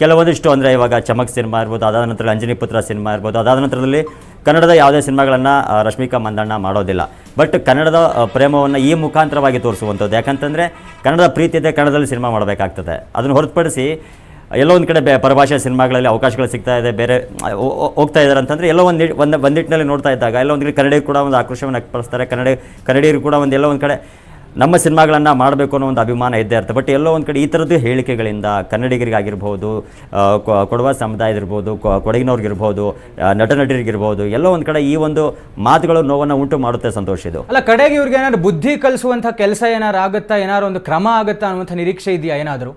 Speaker 10: ಕೆಲವೊಂದಿಷ್ಟು ಅಂದರೆ ಇವಾಗ ಚಮಕ್ ಸಿನಿಮಾ ಇರ್ಬೋದು, ಅದಾದ ನಂತರ ಅಂಜನಿ ಪುತ್ರ ಸಿನಿಮಾ ಇರ್ಬೋದು, ಅದಾದ ನಂತರದಲ್ಲಿ ಕನ್ನಡದ ಯಾವುದೇ ಸಿನಿಮಾಗಳನ್ನು ರಶ್ಮಿಕಾ ಮಂದಣ್ಣ ಮಾಡೋದಿಲ್ಲ. ಬಟ್ ಕನ್ನಡದ ಪ್ರೇಮವನ್ನು ಈ ಮುಖಾಂತರವಾಗಿ ತೋರಿಸುವಂಥದ್ದು. ಯಾಕಂತಂದರೆ ಕನ್ನಡದ ಪ್ರೀತಿ ಇದೆ, ಕನ್ನಡದಲ್ಲಿ ಸಿನಿಮಾ ಮಾಡಬೇಕಾಗ್ತದೆ. ಅದನ್ನು ಹೊರತುಪಡಿಸಿ ಎಲ್ಲೋ ಒಂದು ಕಡೆ ಬೇ ಪರಭಾಷೆ ಸಿನಿಮಾಗಳಲ್ಲಿ ಅವಕಾಶಗಳು ಸಿಗ್ತಾ ಇದೆ, ಬೇರೆ ಹೋಗ್ತಾ ಇದ್ದಾರೆ ಅಂತಂದರೆ ಎಲ್ಲೋ ಒಂದು ಒಂದು ಒಂದು ನೋಡ್ತಾ ಇದ್ದಾಗ, ಎಲ್ಲೋ ಒಂದು ಕಡೆ ಕನ್ನಡಿಗರು ಕೂಡ ಒಂದು ಆಕ್ರೋಶವನ್ನು ವ್ಯಕ್ತಪಡಿಸ್ತಾರೆ, ಕನ್ನಡ, ಕನ್ನಡಿಗರು ಕೂಡ ಒಂದು ಎಲ್ಲೋ ಒಂದು ಕಡೆ ನಮ್ಮ ಸಿನಿಮಾಗಳನ್ನು ಮಾಡಬೇಕು ಅನ್ನೋ ಒಂದು ಅಭಿಮಾನ ಇದ್ದೇ ಇರುತ್ತೆ. ಬಟ್ ಎಲ್ಲೋ ಒಂದು ಕಡೆ ಈ ಥರದ್ದು ಹೇಳಿಕೆಗಳಿಂದ ಕನ್ನಡಿಗರಿಗಾಗಿರ್ಬೋದು ಕೊಡವ ಸಮುದಾಯದಿರ್ಬೋದು ಕೊಡಗಿನವ್ರಿಗಿರ್ಬೋದು ನಟ ನಟರಿಗಿರ್ಬೋದು ಎಲ್ಲೋ ಒಂದು ಕಡೆ ಈ ಒಂದು ಮಾತುಗಳು ನೋವನ್ನು ಉಂಟು ಮಾಡುತ್ತೆ ಸಂತೋಷ ಇದು.
Speaker 1: ಅಲ್ಲ, ಕಡೆಗೆ ಇವ್ರಿಗೆ ಏನಾದ್ರು ಬುದ್ಧಿ ಕಲಿಸುವಂಥ ಕೆಲಸ ಏನಾರು ಆಗುತ್ತಾ ಏನಾದ್ರು ಒಂದು ಕ್ರಮ ಆಗುತ್ತಾ ಅನ್ನುವಂಥ ನಿರೀಕ್ಷೆ ಇದೆಯಾ ಏನಾದರೂ?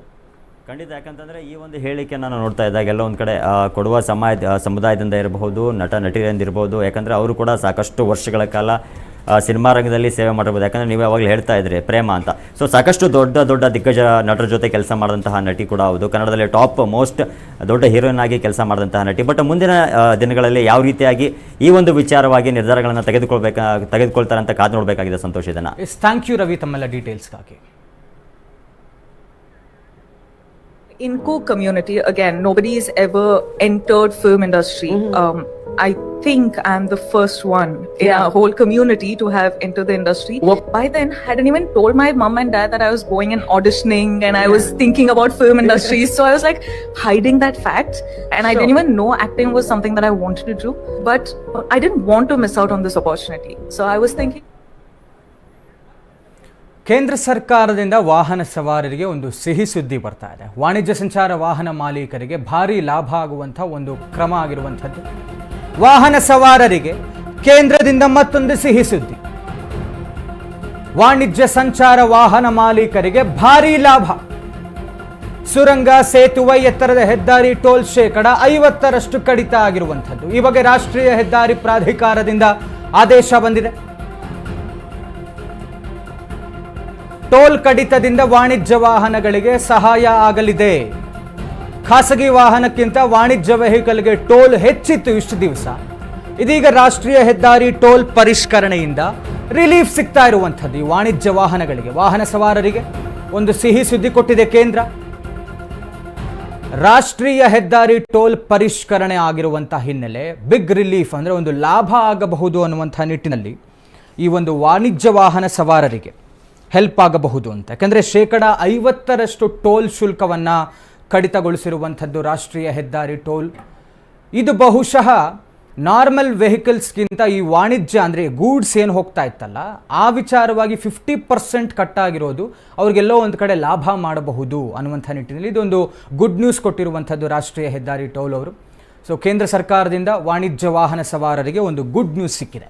Speaker 10: ಖಂಡಿತ, ಯಾಕಂತಂದರೆ ಈ ಒಂದು ಹೇಳಿಕೆ ನಾನು ನೋಡ್ತಾ ಇದ್ದಾಗ ಎಲ್ಲ ಒಂದು ಕಡೆ ಕೊಡುವ ಸಮಾಜ ಸಮುದಾಯದಿಂದ ಇರಬಹುದು, ನಟ ನಟಿಯರಿಂದ ಇರ್ಬೋದು ಯಾಕಂದರೆ ಅವರು ಕೂಡ ಸಾಕಷ್ಟು ವರ್ಷಗಳ ಕಾಲ ಸಿನಿಮಾ ರಂಗದಲ್ಲಿ ಸೇವೆ ಮಾಡಿರ್ಬೋದು ಯಾಕಂದರೆ ನೀವು ಯಾವಾಗಲೂ ಹೇಳ್ತಾ ಇದ್ರಿ, ಪ್ರೇಮ ಅಂತ. ಸೊ ಸಾಕಷ್ಟು ದೊಡ್ಡ ದೊಡ್ಡ ದಿಗ್ಗಜ ನಟರ ಜೊತೆ ಕೆಲಸ ಮಾಡಿದಂತಹ ನಟಿ ಕೂಡ ಹೌದು. ಕನ್ನಡದಲ್ಲಿ ಟಾಪ್ ಮೋಸ್ಟ್ ದೊಡ್ಡ ಹೀರೋಯಿನ್ ಆಗಿ ಕೆಲಸ ಮಾಡಿದಂತಹ ನಟಿ. ಬಟ್ ಮುಂದಿನ ದಿನಗಳಲ್ಲಿ ಯಾವ ರೀತಿಯಾಗಿ ಈ ಒಂದು ವಿಚಾರವಾಗಿ ನಿರ್ಧಾರಗಳನ್ನು ತೆಗೆದುಕೊಳ್ಬೇಕಾ ತೆಗೆದುಕೊಳ್ತಾರೆ ಅಂತ ಕಾದು ನೋಡಬೇಕಾಗಿದೆ ಸಂತೋಷ ಇದನ್ನು.
Speaker 1: ಥ್ಯಾಂಕ್ ಯು ರವಿ ತಮ್ಮೆಲ್ಲ ಡೀಟೇಲ್ಸ್ಗಾಗಿ
Speaker 9: in Cook community again nobody's ever entered film industry. Um, i think i'm the first one in a whole community to have entered the industry. By then i hadn't even told my mom and dad that i was going and auditioning and i was thinking about film [laughs] industry. So i was like hiding that fact. And i didn't even know acting was something that i wanted to do. But i didn't want to miss out on this opportunity. So i was thinking
Speaker 1: ಕೇಂದ್ರ ಸರ್ಕಾರದಿಂದ ವಾಹನ ಸವಾರರಿಗೆ ಒಂದು ಸಿಹಿ ಸುದ್ದಿ ಬರ್ತಾ ಇದೆ. ವಾಣಿಜ್ಯ ಸಂಚಾರ ವಾಹನ ಮಾಲೀಕರಿಗೆ ಭಾರಿ ಲಾಭ ಆಗುವಂಥ ಒಂದು ಕ್ರಮ ಆಗಿರುವಂಥದ್ದು. ವಾಹನ ಸವಾರರಿಗೆ ಕೇಂದ್ರದಿಂದ ಮತ್ತೊಂದು ಸಿಹಿ ಸುದ್ದಿ. ವಾಣಿಜ್ಯ ಸಂಚಾರ ವಾಹನ ಮಾಲೀಕರಿಗೆ ಭಾರಿ ಲಾಭ. ಸುರಂಗ, ಸೇತುವೆ, ಎತ್ತರದ ಹೆದ್ದಾರಿ, ಟೋಲ್ ಶೇಕಡ ಐವತ್ತರಷ್ಟು ಕಡಿತ ಆಗಿರುವಂಥದ್ದು. ಈ ಬಗ್ಗೆ ರಾಷ್ಟ್ರೀಯ ಹೆದ್ದಾರಿ ಪ್ರಾಧಿಕಾರದಿಂದ ಆದೇಶ ಬಂದಿದೆ. ಟೋಲ್ ಕಡಿತದಿಂದ ವಾಣಿಜ್ಯ ವಾಹನಗಳಿಗೆ ಸಹಾಯ ಆಗಲಿದೆ. ಖಾಸಗಿ ವಾಹನಕ್ಕಿಂತ ವಾಣಿಜ್ಯ ವೆಹಿಕಲ್ಗೆ ಟೋಲ್ ಹೆಚ್ಚಿತ್ತು ಇಷ್ಟು ದಿವಸ. ಇದೀಗ ರಾಷ್ಟ್ರೀಯ ಹೆದ್ದಾರಿ ಟೋಲ್ ಪರಿಷ್ಕರಣೆಯಿಂದ ರಿಲೀಫ್ ಸಿಗ್ತಾ ಇರುವಂಥದ್ದು ಈ ವಾಣಿಜ್ಯ ವಾಹನಗಳಿಗೆ, ವಾಹನ ಸವಾರರಿಗೆ. ಒಂದು ಸಿಹಿ ಸುದ್ದಿ ಕೊಟ್ಟಿದೆ ಕೇಂದ್ರ. ರಾಷ್ಟ್ರೀಯ ಹೆದ್ದಾರಿ ಟೋಲ್ ಪರಿಷ್ಕರಣೆ ಆಗಿರುವಂಥ ಹಿನ್ನೆಲೆ ಬಿಗ್ ರಿಲೀಫ್ ಅಂದರೆ ಒಂದು ಲಾಭ ಆಗಬಹುದು ಅನ್ನುವಂಥ ನಿಟ್ಟಿನಲ್ಲಿ ಈ ಒಂದು ವಾಣಿಜ್ಯ ವಾಹನ ಸವಾರರಿಗೆ ಹೆಲ್ಪ್ ಆಗಬಹುದು ಅಂತ. ಯಾಕಂದರೆ ಶೇಕಡ ಐವತ್ತರಷ್ಟು ಟೋಲ್ ಶುಲ್ಕವನ್ನು ಕಡಿತಗೊಳಿಸಿರುವಂಥದ್ದು ರಾಷ್ಟ್ರೀಯ ಹೆದ್ದಾರಿ ಟೋಲ್. ಇದು ಬಹುಶಃ ನಾರ್ಮಲ್ ವೆಹಿಕಲ್ಸ್ಗಿಂತ ಈ ವಾಣಿಜ್ಯ ಅಂದರೆ ಗೂಡ್ಸ್ ಏನು ಹೋಗ್ತಾ ಇತ್ತಲ್ಲ, ಆ ವಿಚಾರವಾಗಿ ಫಿಫ್ಟಿ ಪರ್ಸೆಂಟ್ ಕಟ್ಟಾಗಿರೋದು ಅವ್ರಿಗೆಲ್ಲೋ ಒಂದು ಕಡೆ ಲಾಭ ಮಾಡಬಹುದು ಅನ್ನುವಂಥ ನಿಟ್ಟಿನಲ್ಲಿ ಇದೊಂದು ಗುಡ್ ನ್ಯೂಸ್ ಕೊಟ್ಟಿರುವಂಥದ್ದು ರಾಷ್ಟ್ರೀಯ ಹೆದ್ದಾರಿ ಟೋಲ್ ಅವರು. ಸೊ ಕೇಂದ್ರ ಸರ್ಕಾರದಿಂದ ವಾಣಿಜ್ಯ ವಾಹನ ಸವಾರರಿಗೆ ಒಂದು ಗುಡ್ ನ್ಯೂಸ್ ಸಿಕ್ಕಿದೆ.